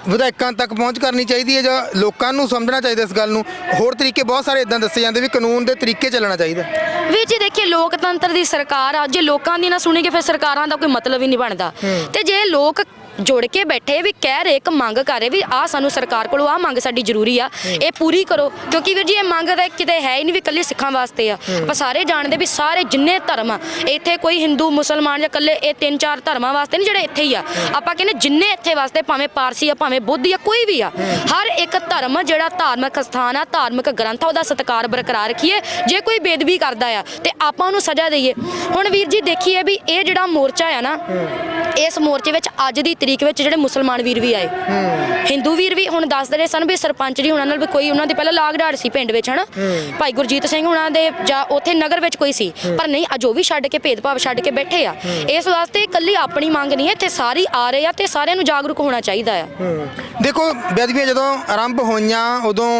ਵਿਧਾਇਕਾਂ ਤੱਕ ਪਹੁੰਚ ਕਰਨੀ ਚਾਹੀਦੀ ਹੈ ਜਾਂ ਲੋਕਾਂ ਨੂੰ ਸਮਝਣਾ ਚਾਹੀਦਾ ਇਸ ਗੱਲ ਨੂੰ? ਹੋਰ ਤਰੀਕੇ ਬਹੁਤ ਸਾਰੇ ਇਦਾਂ ਦੱਸੇ ਜਾਂਦੇ ਵੀ ਕਾਨੂੰਨ ਦੇ ਤਰੀਕੇ ਚੱਲਣਾ ਚਾਹੀਦਾ। ਵੀ ਜੀ ਦੇਖੀਏ ਲੋਕਤੰਤਰ ਦੀ ਸਰਕਾਰ ਆ ਜੇ ਲੋਕਾਂ ਦੀ ਨਾ ਸੁਣੀਗੇ ਫਿਰ ਸਰਕਾਰਾਂ ਦਾ ਕੋਈ ਮਤਲਬ ਹੀ ਨਹੀਂ ਬਣਦਾ। ਤੇ ਜੇ ਲੋਕ ਜੁੜ ਕੇ ਬੈਠੇ ਵੀ ਕਹਿ ਰਹੇ ਇੱਕ ਮੰਗ ਕਰ ਰਹੇ ਵੀ ਆ ਸਾਨੂੰ ਸਰਕਾਰ ਕੋਲੋਂ ਆ ਮੰਗ ਸਾਡੀ ਜ਼ਰੂਰੀ ਆ ਇਹ ਪੂਰੀ ਕਰੋ। ਕਿਉਂਕਿ ਵੀਰ ਜੀ ਇਹ ਮੰਗ ਤਾਂ ਕਿਤੇ ਹੈ ਹੀ ਨਹੀਂ ਵੀ ਇਕੱਲੇ ਸਿੱਖਾਂ ਵਾਸਤੇ ਆ। ਆਪਾਂ ਸਾਰੇ ਜਾਣਦੇ ਵੀ ਸਾਰੇ ਜਿੰਨੇ ਧਰਮ ਆ ਇੱਥੇ ਕੋਈ ਹਿੰਦੂ ਮੁਸਲਮਾਨ ਜਾਂ ਇਕੱਲੇ ਇਹ ਤਿੰਨ ਚਾਰ ਧਰਮਾਂ ਵਾਸਤੇ ਨਹੀਂ ਜਿਹੜੇ ਇੱਥੇ ਹੀ ਆ। ਆਪਾਂ ਕਹਿੰਦੇ ਜਿੰਨੇ ਇੱਥੇ ਵਾਸਤੇ ਭਾਵੇਂ ਪਾਰਸੀ ਆ ਭਾਵੇਂ ਬੁੱਧ ਆ ਕੋਈ ਵੀ ਆ ਹਰ ਇੱਕ ਧਰਮ ਜਿਹੜਾ ਧਾਰਮਿਕ ਸਥਾਨ ਆ ਧਾਰਮਿਕ ਗ੍ਰੰਥ ਆ ਉਹਦਾ ਸਤਿਕਾਰ ਬਰਕਰਾਰ ਰੱਖੀਏ। ਜੇ ਕੋਈ ਬੇਦਬੀ ਕਰਦਾ ਆ ਤੇ ਆਪਾਂ ਉਹਨੂੰ ਸਜ਼ਾ ਦਈਏ। ਹੁਣ ਵੀਰ ਜੀ ਦੇਖੀਏ ਵੀ ਇਹ ਜਿਹੜਾ ਮੋਰਚਾ ਆ ਨਾ ਇਸ ਮੋਰਚੇ ਵਿੱਚ ਅੱਜ ਦੀ ਤਰੀਕ ਵਿੱਚ ਜਿਹੜੇ ਮੁਸਲਮਾਨ ਵੀਰ ਵੀ ਆਏ। ਹਿੰਦੂ ਵੀਰ ਵੀ ਹੁਣ ਦੱਸ ਰਹੇ ਸਨ ਵੀ ਸਰਪੰਚ ਜੀ ਉਹਨਾਂ ਨਾਲ ਵੀ ਕੋਈ ਉਹਨਾਂ ਦੀ ਪਹਿਲਾਂ ਲਾਗ ਡਾੜ ਸੀ ਪਿੰਡ ਵਿੱਚ ਹਨਾ? ਭਾਈ ਗੁਰਜੀਤ ਸਿੰਘ ਉਹਨਾਂ ਦੇ ਜਾਂ ਉੱਥੇ ਨਗਰ ਵਿੱਚ ਕੋਈ ਸੀ ਪਰ ਨਹੀਂ ਅਜੋ ਵੀ ਛੱਡ ਕੇ ਭੇਦਭਾਵ ਛੱਡ ਕੇ ਬੈਠੇ ਆ। ਇਸ ਵਾਸਤੇ ਇਕੱਲੀ ਆਪਣੀ ਮੰਗ ਨਹੀਂ ਹੈ ਇੱਥੇ ਸਾਰੀ ਆ ਰਹੇ ਆ ਤੇ ਸਾਰਿਆਂ ਨੂੰ ਜਾਗਰੂਕ ਹੋਣਾ ਚਾਹੀਦਾ ਆ। ਦੇਖੋ ਬੇਅਦਬੀਆਂ ਜਦੋਂ ਆਰੰਭ ਹੋਈਆਂ ਉਦੋਂ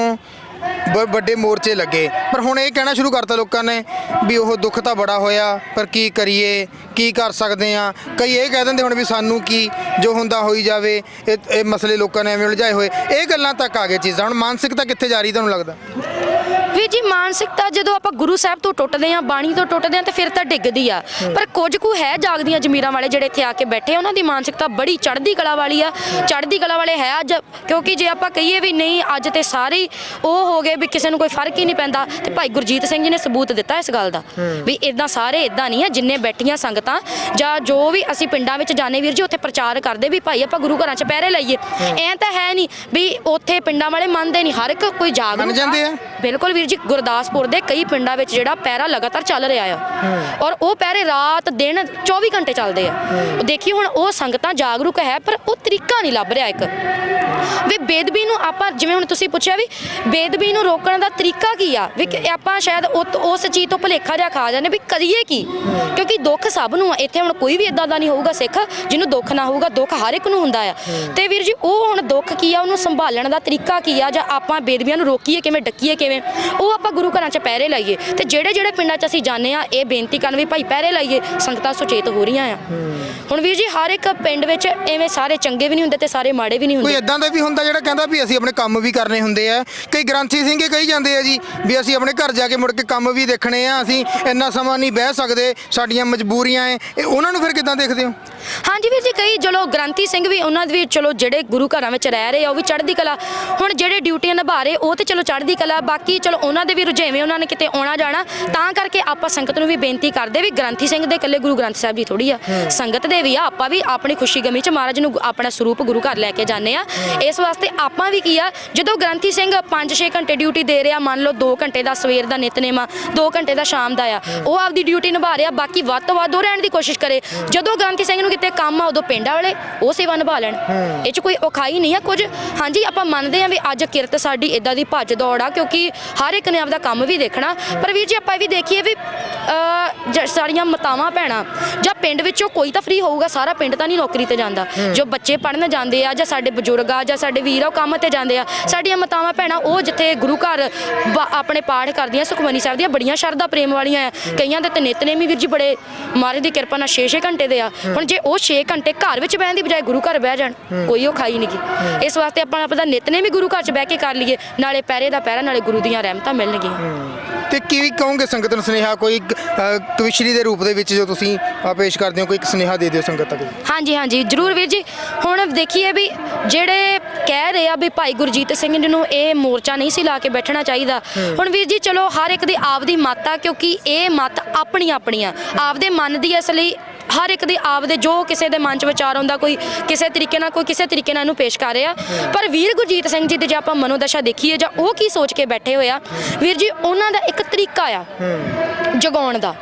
ਵ, ਵੱਡੇ ਮੋਰਚੇ ਲੱਗੇ। ਪਰ ਹੁਣ ਇਹ ਕਹਿਣਾ ਸ਼ੁਰੂ ਕਰਤਾ ਲੋਕਾਂ ਨੇ ਵੀ ਉਹ ਦੁੱਖ ਤਾਂ ਬੜਾ ਹੋਇਆ, ਪਰ ਕੀ ਕਰੀਏ, ਕੀ ਕਰ ਸਕਦੇ ਆ ਕਈ ਇਹ ਕਹਿ ਦਿੰਦੇ ਹੁਣ ਵੀ ਸਾਨੂੰ ਕੀ, ਜੋ ਹੁੰਦਾ ਹੋਈ ਜਾਵੇ, ਇਹ ਇਹ ਮਸਲੇ ਲੋਕਾਂ ਨੇ ਐਵੇਂ ਉਲਝਾਏ ਹੋਏ। ਇਹ ਗੱਲਾਂ ਤੱਕ ਆ ਗਏ ਚੀਜ਼ਾਂ। ਹੁਣ ਮਾਨਸਿਕਤਾ ਕਿੱਥੇ ਜਾ ਰਹੀ ਤੁਹਾਨੂੰ ਲੱਗਦਾ? ਵੀ ਜੀ ਮਾਨਸਿਕਤਾ ਜਦੋਂ ਆਪਾਂ ਗੁਰੂ ਸਾਹਿਬ ਤੋਂ ਟੁੱਟਦੇ ਆ ਬਾਣੀ ਤੋਂ ਟੁੱਟਦੇ ਆ ਤੇ ਫਿਰ ਤਾਂ ਡਿੱਗਦੀ ਆ। ਪਰ ਕੁਝ ਕੁ ਹੈ ਜਾਗਦੀਆਂ ਜ਼ਮੀਰਾਂ ਵਾਲੇ ਜਿਹੜੇ ਇੱਥੇ ਆ ਕੇ ਬੈਠੇ ਉਹਨਾਂ ਦੀ ਮਾਨਸਿਕਤਾ ਬੜੀ ਚੜ੍ਹਦੀ ਕਲਾ ਵਾਲੀ ਆ। ਚੜ੍ਹਦੀ ਕਲਾ ਵਾਲੇ ਹੈ ਅੱਜ ਕਿਉਂਕਿ ਜੇ ਆਪਾਂ ਕਹੀਏ ਵੀ ਨਹੀਂ ਅੱਜ ਤੇ ਸਾਰੇ ਉਹ ਹੋ ਗਏ ਵੀ ਕਿਸੇ ਨੂੰ ਕੋਈ ਫ਼ਰਕ ਹੀ ਨਹੀਂ ਪੈਂਦਾ। ਤੇ ਭਾਈ ਗੁਰਜੀਤ ਸਿੰਘ ਜੀ ਨੇ ਸਬੂਤ ਦਿੱਤਾ ਇਸ ਗੱਲ ਦਾ ਵੀ ਇਦਾਂ ਸਾਰੇ ਇਦਾਂ ਨਹੀਂ ਆ ਜਿੰਨੇ ਬੈਠੀਆਂ ਸੰਗਤਾਂ ਜਾਂ ਜੋ ਵੀ ਅਸੀਂ ਪਿੰਡਾਂ ਵਿੱਚ ਜਾਣੇ ਵੀਰ ਜੀ ਉੱਥੇ ਪ੍ਰਚਾਰ ਕਰਦੇ ਵੀ ਭਾਈ ਆਪਾਂ ਗੁਰੂ ਘਰਾਂ 'ਚ ਪਹਿਰੇ ਲਈਏ। ਐਂ ਤਾਂ ਹੈ ਨਹੀਂ ਵੀ ਉੱਥੇ ਪਿੰਡਾਂ ਵਾਲੇ ਮੰਨਦੇ ਨਹੀਂ ਹਰ ਇੱਕ ਕੋਈ ਜਾਗਰੂਕ ਮੰਨ ਜਾਂਦੇ ਆ? ਬਿਲਕੁਲ ਵੀਰ ਜੀ, ਗੁਰਦਾਸਪੁਰ ਦੇ ਕਈ ਪਿੰਡਾਂ ਵਿੱਚ ਜਿਹੜਾ ਪੈਰਾ ਲਗਾਤਾਰ ਚੱਲ ਰਿਹਾ ਆ। ਔਰ ਉਹ ਪਹਿਰੇ ਰਾਤ, ਦਿਨ 24 ਘੰਟੇ ਚੱਲਦੇ ਆ। ਦੇਖੀ ਹੁਣ ਉਹ ਸੰਗਤਾਂ ਜਾਗਰੂਕ ਹੈ, ਪਰ ਉਹ ਤਰੀਕਾ ਨਹੀਂ ਲੱਭ ਰਿਹਾ ਇੱਕ। ਵੀ ਬੇਦਬੀ ਨੂੰ ਆਪਾਂ, ਜਿਵੇਂ ਹੁਣ ਤੁਸੀਂ ਪੁੱਛਿਆ ਵੀ ਬੇਦਬੀ ਨੂੰ ਰੋਕਣ ਦਾ ਤਰੀਕਾ ਕੀ ਆ? ਵੀ ਆਪਾਂ ਸ਼ਾਇਦ ਉਸ ਚੀਜ਼ ਤੋਂ ਭੁਲੇਖਾ ਜਿਹਾ ਖਾ ਜਾਂਦੇ ਵੀ ਕਰੀਏ ਕੀ? ਕਿਉਂਕਿ ਦੁੱਖ ਸਭ ਨੂੰ ਆ। ਇੱਥੇ ਹੁਣ ਕੋਈ ਵੀ ਇਦਾਂ ਦਾ ਨਹੀਂ ਹੋਊਗਾ ਸਿੱਖ, ਜਿਹਨੂੰ ਦੁੱਖ ਨਾ ਹੋਊਗਾ, ਦੁੱਖ ਹਰ ਇੱਕ ਨੂੰ ਹੁੰਦਾ ਆ। ਤੇ ਵੀਰ ਜੀ, ਉਹ ਹੁਣ ਦੁੱਖ ਕੀ ਆ? ਉਹਨੂੰ ਸੰਭਾਲਣ ਦਾ ਤਰੀਕਾ ਕੀ ਆ? ਜਾਂ ਆਪਾਂ ਬੇਦਬੀਆਂ ਨੂੰ ਰੋਕੀਏ ਕਿਵੇਂ, ਡੱਕੀਏ ਕਿਵੇਂ? ਉਹ ਆਪਾਂ ਗੁਰੂ ਘਰਾਂ 'ਚ ਪਹਿਰੇ ਲਾਈਏ ਤੇ ਜਿਹੜੇ ਜਿਹੜੇ ਪਿੰਡਾਂ 'ਚ ਅਸੀਂ ਜਾਂਦੇ ਆ ਇਹ ਬੇਨਤੀ ਕਰਨ ਵੀ ਭਾਈ ਪਹਿਰੇ ਲਾਈਏ ਸੰਗਤਾਂ ਸੁਚੇਤ ਹੋ ਰਹੀਆਂ ਆ। ਹੁਣ ਵੀਰ ਜੀ ਹਰ ਇੱਕ ਪਿੰਡ ਵਿੱਚ ਐਵੇਂ ਸਾਰੇ ਚੰਗੇ ਵੀ ਨਹੀਂ ਹੁੰਦੇ ਤੇ ਸਾਰੇ ਮਾੜੇ ਵੀ ਨਹੀਂ ਕੋਈ ਹੁੰਦੇ। ਇਦਾਂ ਦਾ ਵੀ ਹੁੰਦਾ ਜਿਹੜਾ ਕਹਿੰਦਾ ਵੀ ਅਸੀਂ ਆਪਣੇ ਕੰਮ ਵੀ ਕਰਨੇ ਹੁੰਦੇ ਆ। ਕਈ ਗ੍ਰੰਥੀ ਸਿੰਘ ਇਹ ਕਹੀ ਜਾਂਦੇ ਆ ਜੀ ਵੀ ਅਸੀਂ ਆਪਣੇ ਘਰ ਜਾ ਕੇ ਮੁੜ ਕੇ ਕੰਮ ਵੀ ਦੇਖਣੇ ਆ ਅਸੀਂ ਇੰਨਾ ਸਮਾਂ ਨਹੀਂ ਬਹਿ ਸਕਦੇ ਸਾਡੀਆਂ ਮਜਬੂਰੀਆਂ ਐ। ਇਹ ਉਹਨਾਂ ਨੂੰ ਫਿਰ ਕਿੱਦਾਂ ਦੇਖਦੇ ਹੋ? ਹਾਂਜੀ ਵੀਰ ਜੀ ਕਈ ਚਲੋ ਗ੍ਰੰਥੀ ਸਿੰਘ ਵੀ ਉਹਨਾਂ ਦੇ ਵੀ ਚਲੋ ਜਿਹੜੇ ਗੁਰੂ ਘਰਾਂ ਵਿੱਚ ਰਹਿ ਰਹੇ ਆ ਉਹ ਵੀ ਚੜ੍ਹਦੀ ਕਲਾ। ਹੁਣ ਜਿਹੜੇ ਡਿਊਟੀਆਂ ਨਿਭਾ ਰਹੇ ਉਹ ਤੇ ਚਲੋ ਚੜ੍ਹਦੀ ਕਲਾ। ਬਾਕੀ ਚਲੋ ਉਹਨਾਂ ਦੇ ਵੀ ਰੁਝੇਵੇਂ ਉਹਨਾਂ ਨੇ ਕਿਤੇ ਆਉਣਾ ਜਾਣਾ ਤਾਂ ਕਰਕੇ ਆਪਾਂ ਸੰਗਤ ਨੂੰ ਵੀ ਬੇਨਤੀ ਕਰਦੇ ਵੀ ਗ੍ਰੰਥੀ ਸਿੰਘ ਦੇ ਇਕੱਲੇ ਗੁਰੂ ਗ੍ਰੰਥ ਸਾਹਿਬ ਜੀ ਥੋੜੀ ਆ। ਸੰਗਤ ਦੇ ਵੀ ਆ ਆਪਾਂ ਵੀ ਆਪਣੀ ਖੁਸ਼ੀ ਗਮੀ ਚ ਮਹਾਰਾਜ ਨੂੰ ਆਪਣਾ ਸਰੂਪ ਗੁਰੂ ਘਰ ਲੈ ਕੇ ਜਾਂਦੇ ਆ। ਇਸ ਵਾਸਤੇ ਆਪਾਂ ਵੀ ਕੀ ਆ ਜਦੋਂ ਗ੍ਰੰਥੀ ਸਿੰਘ 5-6 ਘੰਟੇ ਡਿਊਟੀ ਦੇ ਰਿਹਾ ਮੰਨ ਲਓ 2 ਘੰਟੇ ਦਾ ਸਵੇਰ ਦਾ ਨਿਤਨੇਮ ਆ 2 ਘੰਟੇ ਦਾ ਸ਼ਾਮ ਦਾ ਆ ਉਹ ਆਪਦੀ ਡਿਊਟੀ ਨਿਭਾ ਰਿਹਾ ਬਾਕੀ ਵੱਧ ਤੋਂ ਵੱਧ ਉਹ ਰਹਿਣ ਦੀ ਕੋਸ਼ਿਸ਼ ਕਰੇ। ਜਦੋਂ ਗ੍ਰੰਥੀ ਸਿੰਘ ਨੂੰ ਕਿਤੇ ਕੰਮ ਆ ਉਦੋਂ ਪਿੰਡਾਂ ਵਾਲੇ ਉਹ ਸੇਵਾ ਨਿਭਾ ਲੈਣ। ਇਹ ਚ ਕੋਈ ਔਖਾਈ ਨਹੀਂ ਆ ਕੁਝ। ਹਾਂਜੀ ਆਪਾਂ ਮੰਨਦੇ ਆ ਵੀ ਅੱਜ ਕਿਰਤ ਸਾਡੀ ਇਦਾਂ ਦੀ ਭੱਜ ਦੌੜ ਆ ਕਿਉਂਕਿ ਹਰ ਇੱਕ ਨੇ ਆਪਦਾ ਕੰਮ ਵੀ ਦੇਖਣਾ। ਪਰ ਵੀਰ ਜੀ ਆਪਾਂ ਇਹ ਵੀ ਦੇਖੀਏ ਵੀ ਸਾਡੀਆਂ ਮਤਾਵਾਂ ਭੈਣਾਂ ਜਾਂ ਪਿੰਡ ਵਿੱਚੋਂ ਕੋਈ ਤਾਂ ਫ੍ਰੀ ਹੋਊਗਾ ਸਾਰਾ ਪਿੰਡ ਤਾਂ ਨਹੀਂ ਨੌਕਰੀ ਤੇ ਜਾਂਦਾ। ਜੋ ਬੱਚੇ ਪੜਨ ਜਾਂਦੇ ਆ ਜਾਂ ਸਾਡੇ ਬਜ਼ੁਰਗ ਆ ਜਾਂ ਸਾਡੇ ਵੀਰ ਆ ਉਹ ਕੰਮ ਤੇ ਜਾਂਦੇ ਆ ਸਾਡੀਆਂ ਮਤਾਵਾਂ ਭੈਣਾਂ ਉਹ ਜਿੱਥੇ ਗੁਰੂ ਘਰ ਆਪਣੇ ਪਾਠ ਕਰਦੀਆਂ ਸੁਖਮਨੀ ਸਾਹਿਬ ਦੀਆਂ ਬੜੀਆਂ ਸ਼ਰਧਾ ਪ੍ਰੇਮ ਵਾਲੀਆਂ ਆ। ਕਈਆਂ ਦੇ ਤੇ ਨਿਤਨੇਮ ਵੀ ਵੀਰ ਜੀ ਬੜੇ ਮਹਾਰਾਜ ਦੀ ਕਿਰਪਾ ਨਾਲ 6-6 ਘੰਟੇ ਦੇ ਆ। ਹੁਣ ਜੇ ਉਹ 6 ਘੰਟੇ ਘਰ ਵਿੱਚ ਬਹਿਣ ਦੀ ਬਜਾਏ ਗੁਰੂ ਘਰ ਬਹਿ ਜਾਣ ਕੋਈ ਔਖਾਈ ਨਹੀਂ ਗੀ। ਇਸ ਵਾਸਤੇ ਆਪਾਂ ਆਪਣਾ ਨਿਤਨੇਮ ਵੀ ਗੁਰੂ ਘਰ 'ਚ ਬਹਿ ਕੇ ਕਰ ਲਈਏ ਨਾਲੇ ਪਹਿਰੇ ਦਾ ਪਹਿਰਾ ਨਾਲੇ ਗੁਰੂ ਦੀਆਂ ਰਹਿਮਤਾਂ ਮਿਲਣਗੀਆਂ। ਤੇ ਕੀ ਕਹੋਗੇ ਸੰਗਤ ਨੂੰ ਸੁਨੇਹਾ ਕੋਈ ਕਵਿਸ਼ਰੀ ਦੇ ਰੂਪ ਦੇ ਵਿੱਚ ਜੋ ਤੁਸੀਂ ਪੇਸ਼ ਕਰਦੇ ਹੋ ਕੋਈ ਇੱਕ ਸੁਨੇਹਾ ਦੇ ਦਿਓ ਸੰਗਤ ਤੱਕ? ਹਾਂਜੀ ਹਾਂਜੀ ਜਰੂਰ ਵੀਰ ਜੀ। ਹੁਣ ਦੇਖੀਏ ਵੀ ਜਿਹੜੇ ਕਹਿ ਰਹੇ ਆ ਵੀ ਭਾਈ ਗੁਰਜੀਤ ਸਿੰਘ ਜੀ ਨੂੰ ਇਹ ਮੋਰਚਾ ਨਹੀਂ ਸੀ ਲਾ ਕੇ ਬੈਠਣਾ ਚਾਹੀਦਾ ਹੁਣ ਵੀਰ ਜੀ ਚਲੋ ਹਰ ਇੱਕ ਦੀ ਆਪਦੀ ਮੱਤ ਆ ਕਿਉਂਕਿ ਇਹ ਮੱਤ ਆਪਣੀ ਆਪਣੀ ਆ ਆਪਦੇ ਮਨ ਦੀ ਇਸ ਲਈ ਹਰ ਇੱਕ ਦੀ ਆਪਦੇ ਜੋ ਕਿਸੇ ਦੇ ਮਨ 'ਚ ਵਿਚਾਰ ਆਉਂਦਾ ਕੋਈ ਕਿਸੇ ਤਰੀਕੇ ਨਾਲ, ਕੋਈ ਕਿਸੇ ਤਰੀਕੇ ਨਾਲ ਇਹਨੂੰ ਪੇਸ਼ ਕਰ ਰਿਹਾ। ਪਰ ਵੀਰ ਗੁਰਜੀਤ ਸਿੰਘ ਜੀ ਦੀ ਜੇ ਆਪਾਂ ਮਨੋਦਸ਼ਾ ਦੇਖੀਏ ਜਾਂ ਉਹ ਕੀ ਸੋਚ ਕੇ ਬੈਠੇ ਹੋਇਆ ਵੀਰ ਜੀ, ਉਹਨਾਂ ਦਾ ਇੱਕ ਤਰੀਕਾ ਆ। ਜਗਾਉਣ ਦਾ।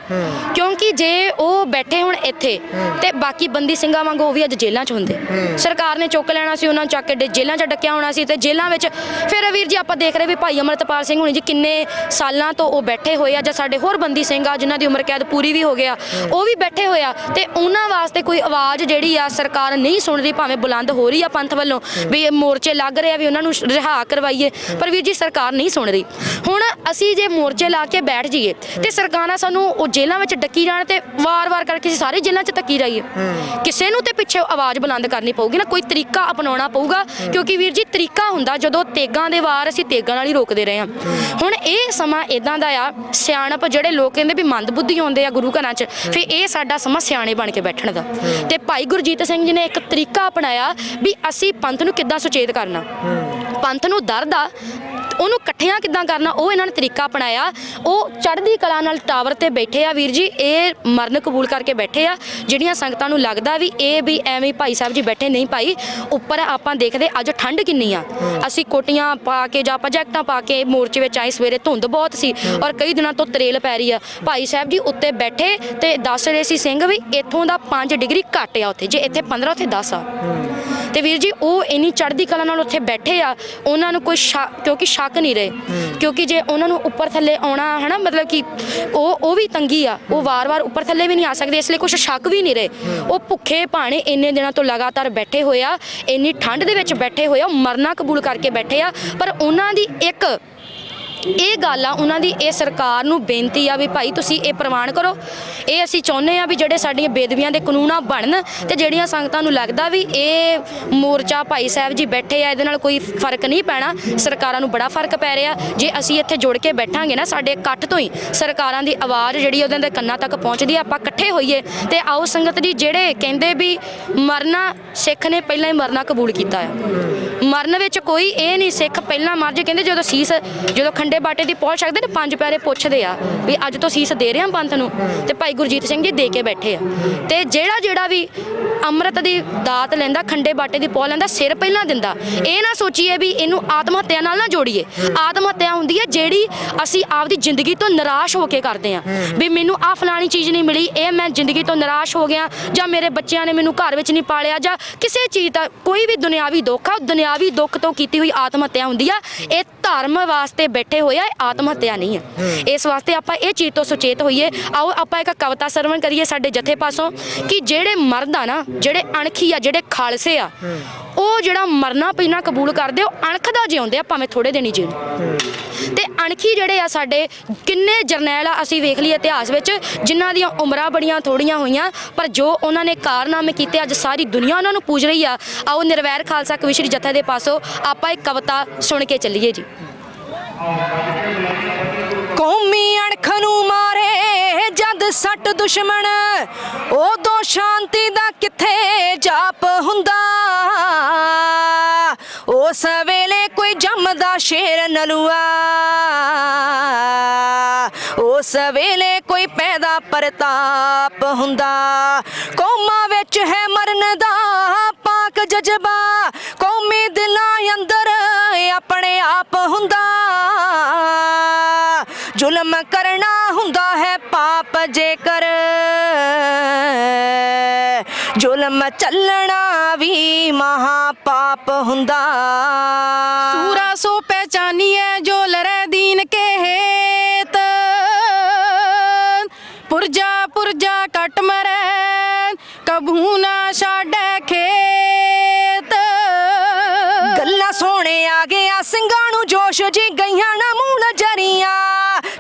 ਕਿਉਂਕਿ ਜੇ ਉਹ ਬੈਠੇ ਹੁਣ ਇੱਥੇ, ਤੇ ਬਾਕੀ ਬੰਦੀ ਸਿੰਘਾਂ ਵਾਂਗੂ ਉਹ ਵੀ ਅੱਜ ਜੇਲ੍ਹਾਂ 'ਚ ਹੁੰਦੇ। ਸਰਕਾਰ ਨੇ ਚੁੱਕ ਲੈਣਾ ਸੀ, ਉਹਨਾਂ ਨੂੰ ਚੱਕ ਕੇ ਜੇਲ੍ਹਾਂ 'ਚ ਡੱਕਿਆ ਹੋਣਾ ਸੀ, ਤੇ ਜੇਲ੍ਹਾਂ ਵਿੱਚ ਫਿਰ ਵੀਰ ਜੀ ਆਪਾਂ ਦੇਖ ਰਹੇ ਵੀ ਭਾਈ ਅਮਰਤਪਾਲ ਸਿੰਘ ਹੁਣੀ ਜੀ ਕਿੰਨੇ ਸਾਲਾਂ ਤੋਂ ਉਹ ਬੈਠੇ ਹੋਏ ਆ, ਜਾਂ ਸਾਡੇ ਹੋਰ ਬੰਦੀ ਸਿੰਘ ਆ, ਜਿਨ੍ਹਾਂ ਦੀ ਉਮਰ ਕੈਦ ਪੂਰੀ ਵੀ ਹੋ ਗਿਆ, ਉਹ ਵੀ ਬੈਠੇ ਹੋਏ ਆ, ਤੇ ਉਹਨਾਂ ਵਾਸਤੇ ਕੋਈ ਆਵਾਜ਼ ਜਿਹੜੀ ਆ ਸਰਕਾਰ ਨਹੀਂ ਸੁਣ ਰਹੀ, ਭਾਵੇਂ ਬੁਲੰਦ ਹੋ ਰਹੀ ਆ ਪੰਥ ਵੱਲੋਂ, ਵੀ ਮੋਰਚੇ ਲੱਗ ਰਹੇ ਆ ਵੀ ਉਹਨਾਂ ਨੂੰ ਰਿਹਾ ਕਰਵਾਈਏ, ਪਰ ਵੀਰ ਜੀ ਸਰਕਾਰ ਨਹੀਂ ਸੁਣ ਰਹੀ। ਹੁਣ ਅਸੀਂ ਜੇ ਮੋਰਚੇ ਲਾ ਕੇ ਬੈਠ ਜਾਈਏ, ਤੇ ਸਰਕਾਰ ਸਾਨੂੰ ਉਹ ਜੇਲ੍ਹਾਂ ਵਿੱਚ ਡੱਕੀ ਜਾਣ ਤੇ ਵਾਰ-ਵਾਰ ਕਰਕੇ ਅਸੀਂ ਸਾਰੇ ਜੇਲ੍ਹਾਂ 'ਚ ਧੱਕੀ ਜਾਈਏ। ਕਿਸੇ ਨੂੰ ਤੇ ਪਿੱਛੇ ਆਵਾਜ਼ ਬੁਲੰਦ ਕਰਨੀ ਪਊਗੀ ਨਾ ਕੋਈ ਤਰੀਕਾ ਅਪਣਾਉਣਾ ਪਊਗਾ ਕਿਉਂਕਿ ਵੀਰ ਜੀ ਤਰੀਕਾ ਹੁੰਦਾ ਜਦੋਂ ਤੇਗਾਂ ਦੇ ਵਾਰ ਅਸੀਂ ਤੇਗਾਂ ਨਾਲ ਹੀ ਰੋਕਦੇ ਰਹੇ ਹਾਂ। ਹੁਣ ਇਹ ਸਮਾਂ ਇਦਾਂ ਦਾ ਆ ਸਿਆਣਪ ਜਿਹੜੇ ਲੋਕ ਕਹਿੰਦੇ ਵੀ ਮੰਦ ਬੁੱਧੀ ਆਉਂਦੇ ਆ ਗੁਰੂ ਘਰਾਂ 'ਚ ਫਿਰ ਇਹ ਸਾਡਾ ਸਮਾਂ ਸਿਆਣੇ ਬਣ ਕੇ ਬੈਠਣ ਦਾ। ਤੇ ਭਾਈ ਗੁਰਜੀਤ ਸਿੰਘ ਜੀ ਨੇ ਇੱਕ ਤਰੀਕਾ ਅਪਣਾਇਆ ਵੀ ਅਸੀਂ ਪੰਥ ਨੂੰ ਕਿੱਦਾਂ ਸੁਚੇਤ ਕਰਨਾ। ਪੰਥ ਨੂੰ ਦਰਦ ਆ ਉਹਨੂੰ ਇਕੱਠਿਆਂ ਕਿੱਦਾਂ ਕਰਨਾ ਉਹ ਇਹਨਾਂ ਨੇ ਤਰੀਕਾ ਅਪਣਾਇਆ। ਉਹ ਚੜ੍ਹਦੀ ਕਲਾ ਨਾਲ ਟਾਵਰ ਤੇ ਬੈਠੇ ਆ ਵੀਰ ਜੀ ਇਹ ਮਰਨ ਕਬੂਲ ਕਰਕੇ ਬੈਠੇ ਆ। ਜਿਹੜੀਆਂ ਸੰਗਤਾਂ ਨੂੰ ਲੱਗਦਾ ਵੀ ਇਹ ਵੀ ਐਵੇਂ ਭਾਈ ਸਾਹਿਬ ਜੀ ਬੈਠੇ ਨਹੀਂ ਭਾਈ ਉੱਪਰ ਆਪਾਂ ਦੇਖਦੇ ਅੱਜ ਠੰਡ ਕਿੰਨੀ ਆ। ਅਸੀਂ ਕੋਟੀਆਂ ਪਾ ਕੇ ਜਾਂ ਆਪਾਂ ਜੈਕਟਾਂ ਪਾ ਕੇ ਮੋਰਚੇ ਵਿੱਚ ਆਏ ਸਵੇਰੇ ਧੁੰਦ ਬਹੁਤ ਸੀ ਔਰ ਕਈ ਦਿਨਾਂ ਤੋਂ ਤਰੇਲ ਪੈ ਰਹੀ ਆ। ਭਾਈ ਸਾਹਿਬ ਜੀ ਉੱਤੇ ਬੈਠੇ ਤੇ ਦੱਸ ਰਹੇ ਸੀ ਸਿੰਘ ਵੀ ਇੱਥੋਂ ਦਾ 5 ਡਿਗਰੀ ਘੱਟ ਆ ਉੱਥੇ ਜੇ ਇੱਥੇ 15 ਉੱਥੇ 10 ਆ। ਤੇ ਵੀਰ ਜੀ ਉਹ ਇੰਨੀ ਚੜ੍ਹਦੀ ਕਲਾ ਨਾਲ ਉੱਥੇ ਬੈਠੇ ਆ ਉਹਨਾਂ ਨੂੰ ਕੋਈ ਕਿਉਂਕਿ ਸ਼ੱਕ ਨਹੀਂ ਰਹੇ। ਕਿਉਂਕਿ ਜੇ ਉਹਨਾਂ ਨੂੰ ਉੱਪਰ ਥੱਲੇ ਆਉਣਾ ਹਨਾ ਮਤਲਬ ਕਿ ਉਹ ਉਹ ਵੀ ਤੰਗੀ ਆ। ਉਹ ਵਾਰ-ਵਾਰ ਉੱਪਰ ਥੱਲੇ ਵੀ ਨਹੀਂ ਆ ਸਕਦੇ ਇਸ ਲਈ ਕੁਝ ਸ਼ੱਕ ਵੀ ਨਹੀਂ ਰਹੇ। ਉਹ ਭੁੱਖੇ ਭਾਣੇ ਇੰਨੇ ਦਿਨਾਂ ਤੋਂ ਲਗਾਤਾਰ ਬੈਠੇ ਹੋਏ ਆ ਇੰਨੀ ਠੰਡ ਦੇ ਵਿੱਚ ਬੈਠੇ ਹੋਏ ਆ ਮਰਨਾ ਕਬੂਲ ਕਰਕੇ ਬੈਠੇ ਆ ਪਰ ਉਹਨਾਂ ਦੀ ਇੱਕ ਇਹ ਗੱਲ ਆ, ਉਹਨਾਂ ਦੀ ਇਹ ਸਰਕਾਰ ਨੂੰ ਬੇਨਤੀ ਆ ਵੀ ਭਾਈ ਤੁਸੀਂ ਇਹ ਪ੍ਰਵਾਨ ਕਰੋ। ਇਹ ਅਸੀਂ ਚਾਹੁੰਦੇ ਆ ਵੀ ਜਿਹੜੇ ਸਾਡੀਆਂ ਬੇਦਵੀਆਂ ਦੇ ਕਾਨੂੰਨਾਂ ਬਣਨ ਤੇ ਜਿਹੜੀਆਂ ਸੰਗਤਾਂ ਨੂੰ ਲੱਗਦਾ ਵੀ ਇਹ ਮੋਰਚਾ ਭਾਈ ਸਾਹਿਬ ਜੀ ਬੈਠੇ ਆ, ਇਹਦੇ ਨਾਲ ਕੋਈ ਫ਼ਰਕ ਨਹੀਂ ਪੈਣਾ। ਸਰਕਾਰਾਂ ਨੂੰ ਬੜਾ ਫ਼ਰਕ ਪੈ ਰਿਹਾ। ਜੇ ਅਸੀਂ ਇੱਥੇ ਜੁੜ ਕੇ ਬੈਠਾਂਗੇ ਨਾ, ਸਾਡੇ ਇਕੱਠ ਤੋਂ ਹੀ ਸਰਕਾਰਾਂ ਦੀ ਆਵਾਜ਼ ਜਿਹੜੀ ਉਹਨਾਂ ਦੇ ਕੰਨਾਂ ਤੱਕ ਪਹੁੰਚਦੀ ਆ, ਆਪਾਂ ਇਕੱਠੇ ਹੋਈਏ ਤੇ ਆਓ ਸੰਗਤ ਜੀ, ਜਿਹੜੇ ਕਹਿੰਦੇ ਵੀ ਮਰਨਾ ਸਿੱਖ ਨੇ ਪਹਿਲਾਂ ਹੀ ਮਰਨਾ ਕਬੂਲ ਕੀਤਾ ਆ। ਮਰਨ ਵਿੱਚ ਕੋਈ ਇਹ ਨਹੀਂ ਸਿੱਖ ਪਹਿਲਾਂ ਮਰ ਜੇ, ਕਹਿੰਦੇ ਜਦੋਂ ਸੀਸ, ਜਦੋਂ ਖੰਡੇ ਬਾਟੇ ਦੀ ਪਹੁੰਚ ਸਕਦੇ ਨੇ? ਪੰਜ ਪਿਆਰੇ ਪੁੱਛਦੇ ਆ ਵੀ ਅੱਜ ਤੋਂ ਸੀਸ ਦੇ ਰਹੇ ਆ ਪੰਥ ਨੂੰ। ਤੇ ਭਾਈ ਗੁਰਜੀਤ ਸਿੰਘ ਜੀ ਦੇ ਕੇ ਬੈਠੇ ਆ। ਤੇ ਜਿਹੜਾ ਜਿਹੜਾ ਵੀ ਅੰਮ੍ਰਿਤ ਦੀ ਦਾਤ ਲੈਂਦਾ ਖੰਡੇ ਬਾਟੇ ਦੀ ਪਹੁੰਚ ਲੈਂਦਾ ਸਿਰ ਪਹਿਲਾਂ ਦਿੰਦਾ। ਇਹ ਨਾ ਸੋਚੀਏ ਵੀ ਇਹਨੂੰ ਆਤਮ ਹੱਤਿਆ ਨਾਲ ਨਾ ਜੋੜੀਏ। ਆਤਮ ਹੱਤਿਆ ਹੁੰਦੀ ਹੈ ਜਿਹੜੀ ਅਸੀਂ ਆਪਦੀ ਜ਼ਿੰਦਗੀ ਤੋਂ ਨਿਰਾਸ਼ ਹੋ ਕੇ ਕਰਦੇ ਆ ਵੀ ਮੈਨੂੰ ਆ ਫਲਾਣੀ ਚੀਜ਼ ਨਹੀਂ ਮਿਲੀ ਇਹ ਮੈਂ ਜ਼ਿੰਦਗੀ ਤੋਂ ਨਿਰਾਸ਼ ਹੋ ਗਿਆ ਜਾਂ ਮੇਰੇ ਬੱਚਿਆਂ ਨੇ ਮੈਨੂੰ ਘਰ ਵਿੱਚ ਨਹੀਂ ਪਾਲਿਆ ਜਾਂ ਕਿਸੇ ਚੀਜ਼ ਦਾ ਕੋਈ ਵੀ ਦੁਨਿਆਵੀ ਦੁੱਖ ਆ ਉਹ ਦੁਨਿਆਵੀ ਦੁੱਖ ਤੋਂ ਕੀਤੀ ਹੋਈ ਆਤਮ ਹੱਤਿਆ ਹੁੰਦੀ ਆ। ਇਹ ਧਰਮ ਵਾਸਤੇ ਬੈਠੇ ਹੋਏ ਆ ਇਹ ਆਤਮ ਹੱਤਿਆ ਨਹੀਂ ਆ। ਇਸ ਵਾਸਤੇ ਆਪਾਂ ਇਹ ਚੀਜ਼ ਤੋਂ ਸੁਚੇਤ ਹੋਈਏ। ਆਓ ਆਪਾਂ ਇੱਕ ਕਵਿਤਾ ਸਰਵਣ ਕਰੀਏ ਸਾਡੇ ਜਥੇ ਪਾਸੋਂ ਕਿ ਜਿਹੜੇ ਮਰਦ ਆ ਨਾ ਜਿਹੜੇ ਅਣਖੀ ਆ ਜਿਹੜੇ ਖਾਲਸੇ ਆ ਉਹ ਜਿਹੜਾ ਮਰਨਾ ਪੈਣਾ ਕਬੂਲ ਕਰਦੇ ਉਹ ਅਣਖ ਦਾ ਜਿਉਂਦੇ ਆ ਭਾਵੇਂ ਥੋੜੇ ਦਿਨ ਹੀ ਜੀਣ ਤੇ ਅਣਖੀ ਜਿਹੜੇ ਆ ਸਾਡੇ ਕਿੰਨੇ ਜਰਨੈਲ ਆ ਅਸੀਂ ਵੇਖ ਲਈ ਇਤਿਹਾਸ ਵਿੱਚ ਜਿਨ੍ਹਾਂ ਦੀਆਂ ਉਮਰਾਂ ਬੜੀਆਂ ਥੋੜੀਆਂ ਹੋਈਆਂ ਪਰ ਜੋ ਉਹਨਾਂ ਨੇ ਕਾਰਨਾਮੇ ਕੀਤੇ ਅੱਜ ਸਾਰੀ ਦੁਨੀਆ ਉਹਨਾਂ ਨੂੰ ਪੂਜ ਰਹੀ ਆ। ਆਓ ਨਿਰਵੈਰ ਖਾਲਸਾ ਕਵਿਸ਼ਰੀ ਜਥੇ ਦੇ ਪਾਸੋਂ ਆਪਾਂ ਇੱਕ ਕਵਿਤਾ ਸੁਣ ਕੇ ਚੱਲੀਏ ਜੀ। ਕੌਮੀ ਅਣਖ ਨੂੰ ਮਾਰੇ ਜਦ ਸੱਟ ਦੁਸ਼ਮਣ, ਉਦੋਂ ਸ਼ਾਂਤੀ ਦਾ ਕਿੱਥੇ ਜਾਪ ਹੁੰਦਾ? ਉਸ ਵੇਲੇ ਕੋਈ ਜੰਮਦਾ ਸ਼ੇਰ ਨਲੂਆ, ਉਸ ਵੇਲੇ ਕੋਈ ਪੈਦਾ ਪ੍ਰਤਾਪ ਹੁੰਦਾ। ਕੌਮਾਂ ਵਿੱਚ ਹੈ ਮਰਨ ਦਾ ਪਾਕ ਜਜ਼ਬਾ, ਕੌਮੀ ਦਿਲਾਂ ਅੰਦਰ ਆਪਣੇ ਆਪ ਹੁੰਦਾ। ਜੇਕਰ ਜ਼ੁਲਮ ਚੱਲਣਾ ਵੀ ਮਹਾ ਪਾਪ ਹੁੰਦਾ। ਸੂਰਾ ਸੋ ਪਹਿਚਾਨੀਏ ਜੋ ਲਰੇ ਦੀਨ ਕੇ ਹੇਤ। ਪੁਰਜਾ ਪੁਰਜਾ ਕਟ ਮਰੈ ਕਬਹੂ ਨਾ ਛਾੜੈ ਖੇਤ। ਗੱਲਾਂ ਸੋਹਣੇ ਆ ਗਿਆ ਸਿੰਘਾਂ ਨੂੰ ਜੋਸ਼ ਜੀ ਗਈਆਂ ਨਾ ਮੂੰਹ ਨਜ਼ਰੀਆਂ।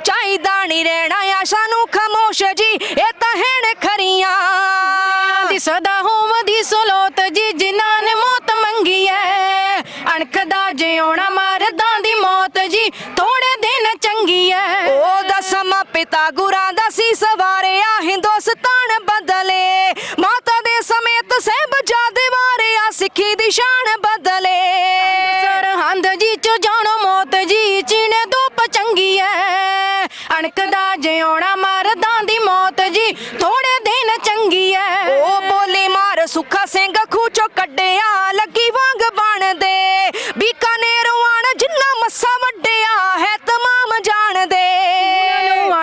ਚਾਹੀਦਾ ਨਹੀਂ ਰਹਿਣਾ ਆਸ਼ਾ ਨੂੰ ਖਮੋਸ਼ ਜੀ ਇਹ ਤਾਂ ਹੈਣ ਖਰੀਆਂ। ਦੀ ਸਦਾ ਹੋਵਦੀ ਸਲੋਤ ਜੀ ਜਿਨ੍ਹਾਂ ਨੇ ਮੌਤ ਮੰਗੀ ਐ। ਅਣਖ ਦਾ ਜਿਉਣਾ ਮਰਦਾਂ ਦੀ ਮੌਤ ਜੀ ਥੋੜੇ ਦਿਨ ਚੰਗੀ ਐ। ਉਹਦਾ ਸਮਾਂ ਪਿਤਾ ਗੁਰਾਂ ਦਾ ਸੀ ਸਵਾਰਿਆ ਹਿੰਦੁਸਤਾਨ ਬਦਲੇ। ਮਾਤਾ ਦੇ ਸਮੇਤ ਸਹਿਬ ਜਾਦੇ ਵਾਰਿਆ ਸਿੱਖੀ ਦੀ ਸ਼ਾਨ ਬਦਲੇ। ਸਰਹੰਦ ਜੀ ਚ ਜਾਣੋ ਮੌਤ ਜੀ ਚੀਣੇ ਧੁੱਪ ਚੰਗੀ ਐ। ਅਣਖ ਦਾ ਜਿਉਣਾ ਮਰਦਾਂ ਦੀ ਮੌਤ ਜੀ। ਥੋੜੇ ਦਿਨ ਚੰਗੀ ਐ। ਉਹ ਬੋਲੇ ਮਾਰ ਸੁੱਖਾ ਸਿੰਘ ਖੂਚੋ ਕੱਢਿਆ ਲੱਗੀ ਵਾਂਗ ਬਣਦੇ। ਬੀਕਾਨੇਰੋਂ ਆਣ ਜਿੰਨਾ ਮੱਸਾ ਵੱਡਿਆ ਹੈ ਤਮਾਮ ਜਾਣਦੇ।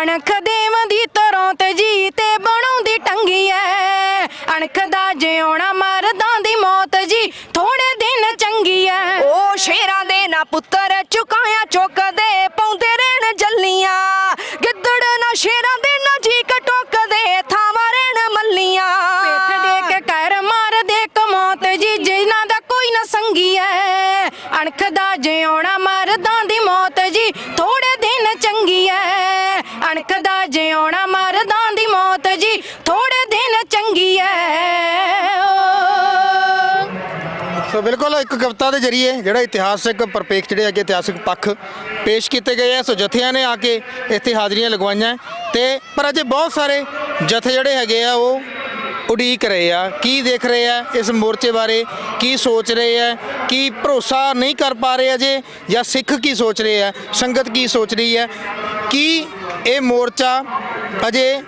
ਅਣਖ ਦੇਵਦੀ ਤਰੋਂ ਤੇ ਜੀ ਤੇ ਬਣਾਉਂਦੀ ਟੰਗੀ ਐ। ਅਣਖ ਦਾ ਜਿਉਣਾ ਮਰਦਾਂ ਦੀ ਮੌਤ ਜੀ ਥੋੜੇ ਦਿਨ ਚੰਗੀ ਐ। ਉਹ ਸ਼ੇਰਾਂ ਦੇ ਨਾ ਪੁੱਤਰ ਚੁਕਾਇਆ ਚੁੱਕਦੇ ਬਿਲਕੁਲ ਇੱਕ ਕਵਿਤਾ ਦੇ ਜਰੀਏ ਜਿਹੜਾ ਇਤਿਹਾਸਕ ਪਰਪੇਖ ਜਿਹੜੇ ਅੱਗੇ ਇਤਿਹਾਸਿਕ ਪੱਖ ਪੇਸ਼ ਕੀਤੇ ਗਏ ਆ। ਸੋ ਜਥਿਆਂ ਨੇ ਆ ਕੇ ਇੱਥੇ ਹਾਜ਼ਰੀਆਂ ਲਗਵਾਈਆਂ ਤੇ ਪਰ ਅਜੇ ਬਹੁਤ ਸਾਰੇ ਜਥੇ ਜਿਹੜੇ ਹੈਗੇ ਆ, ਉਹ ਉਡੀਕ ਰਹੇ ਆ। ਕੀ ਦੇਖ ਰਹੇ ਆ ਇਸ ਮੋਰਚੇ ਬਾਰੇ? ਕੀ ਸੋਚ ਰਹੇ ਆ? ਕੀ ਭਰੋਸਾ ਨਹੀਂ ਕਰ ਪਾ ਰਹੇ ਅਜੇ? ਜਾਂ ਸਿੱਖ ਕੀ ਸੋਚ ਰਹੇ ਆ? ਸੰਗਤ ਕੀ ਸੋਚ ਰਹੀ ਹੈ ਕੀ ਇਹ ਮੋਰਚਾ ਅਜੇ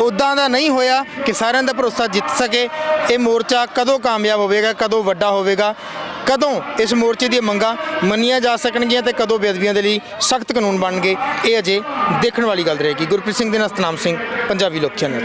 ਉਦਾਂ ਦਾ ਨਹੀਂ ਹੋਇਆ ਕਿ ਸਾਰਿਆਂ ਦਾ ਭਰੋਸਾ ਜਿੱਤ ਸਕੇ। ਇਹ ਮੋਰਚਾ ਕਦੋਂ ਕਾਮਯਾਬ ਹੋਵੇਗਾ, ਕਦੋਂ ਵੱਡਾ ਹੋਵੇਗਾ, ਕਦੋਂ ਇਸ ਮੋਰਚੇ ਦੀਆਂ ਮੰਗਾਂ ਮੰਨੀਆਂ ਜਾ ਸਕਣਗੀਆਂ ਤੇ ਕਦੋਂ ਬੇਅਦਬੀਆਂ ਦੇ ਲਈ ਸਖਤ ਕਾਨੂੰਨ ਬਣਨਗੇ, ਇਹ ਅਜੇ ਦੇਖਣ ਵਾਲੀ ਗੱਲ ਰਹੇਗੀ। ਗੁਰਪ੍ਰੀਤ ਸਿੰਘ ਦੇ ਨਾਲ ਸਤਨਾਮ ਸਿੰਘ, ਪੰਜਾਬੀ ਲੋਕ ਚੈਨਲ।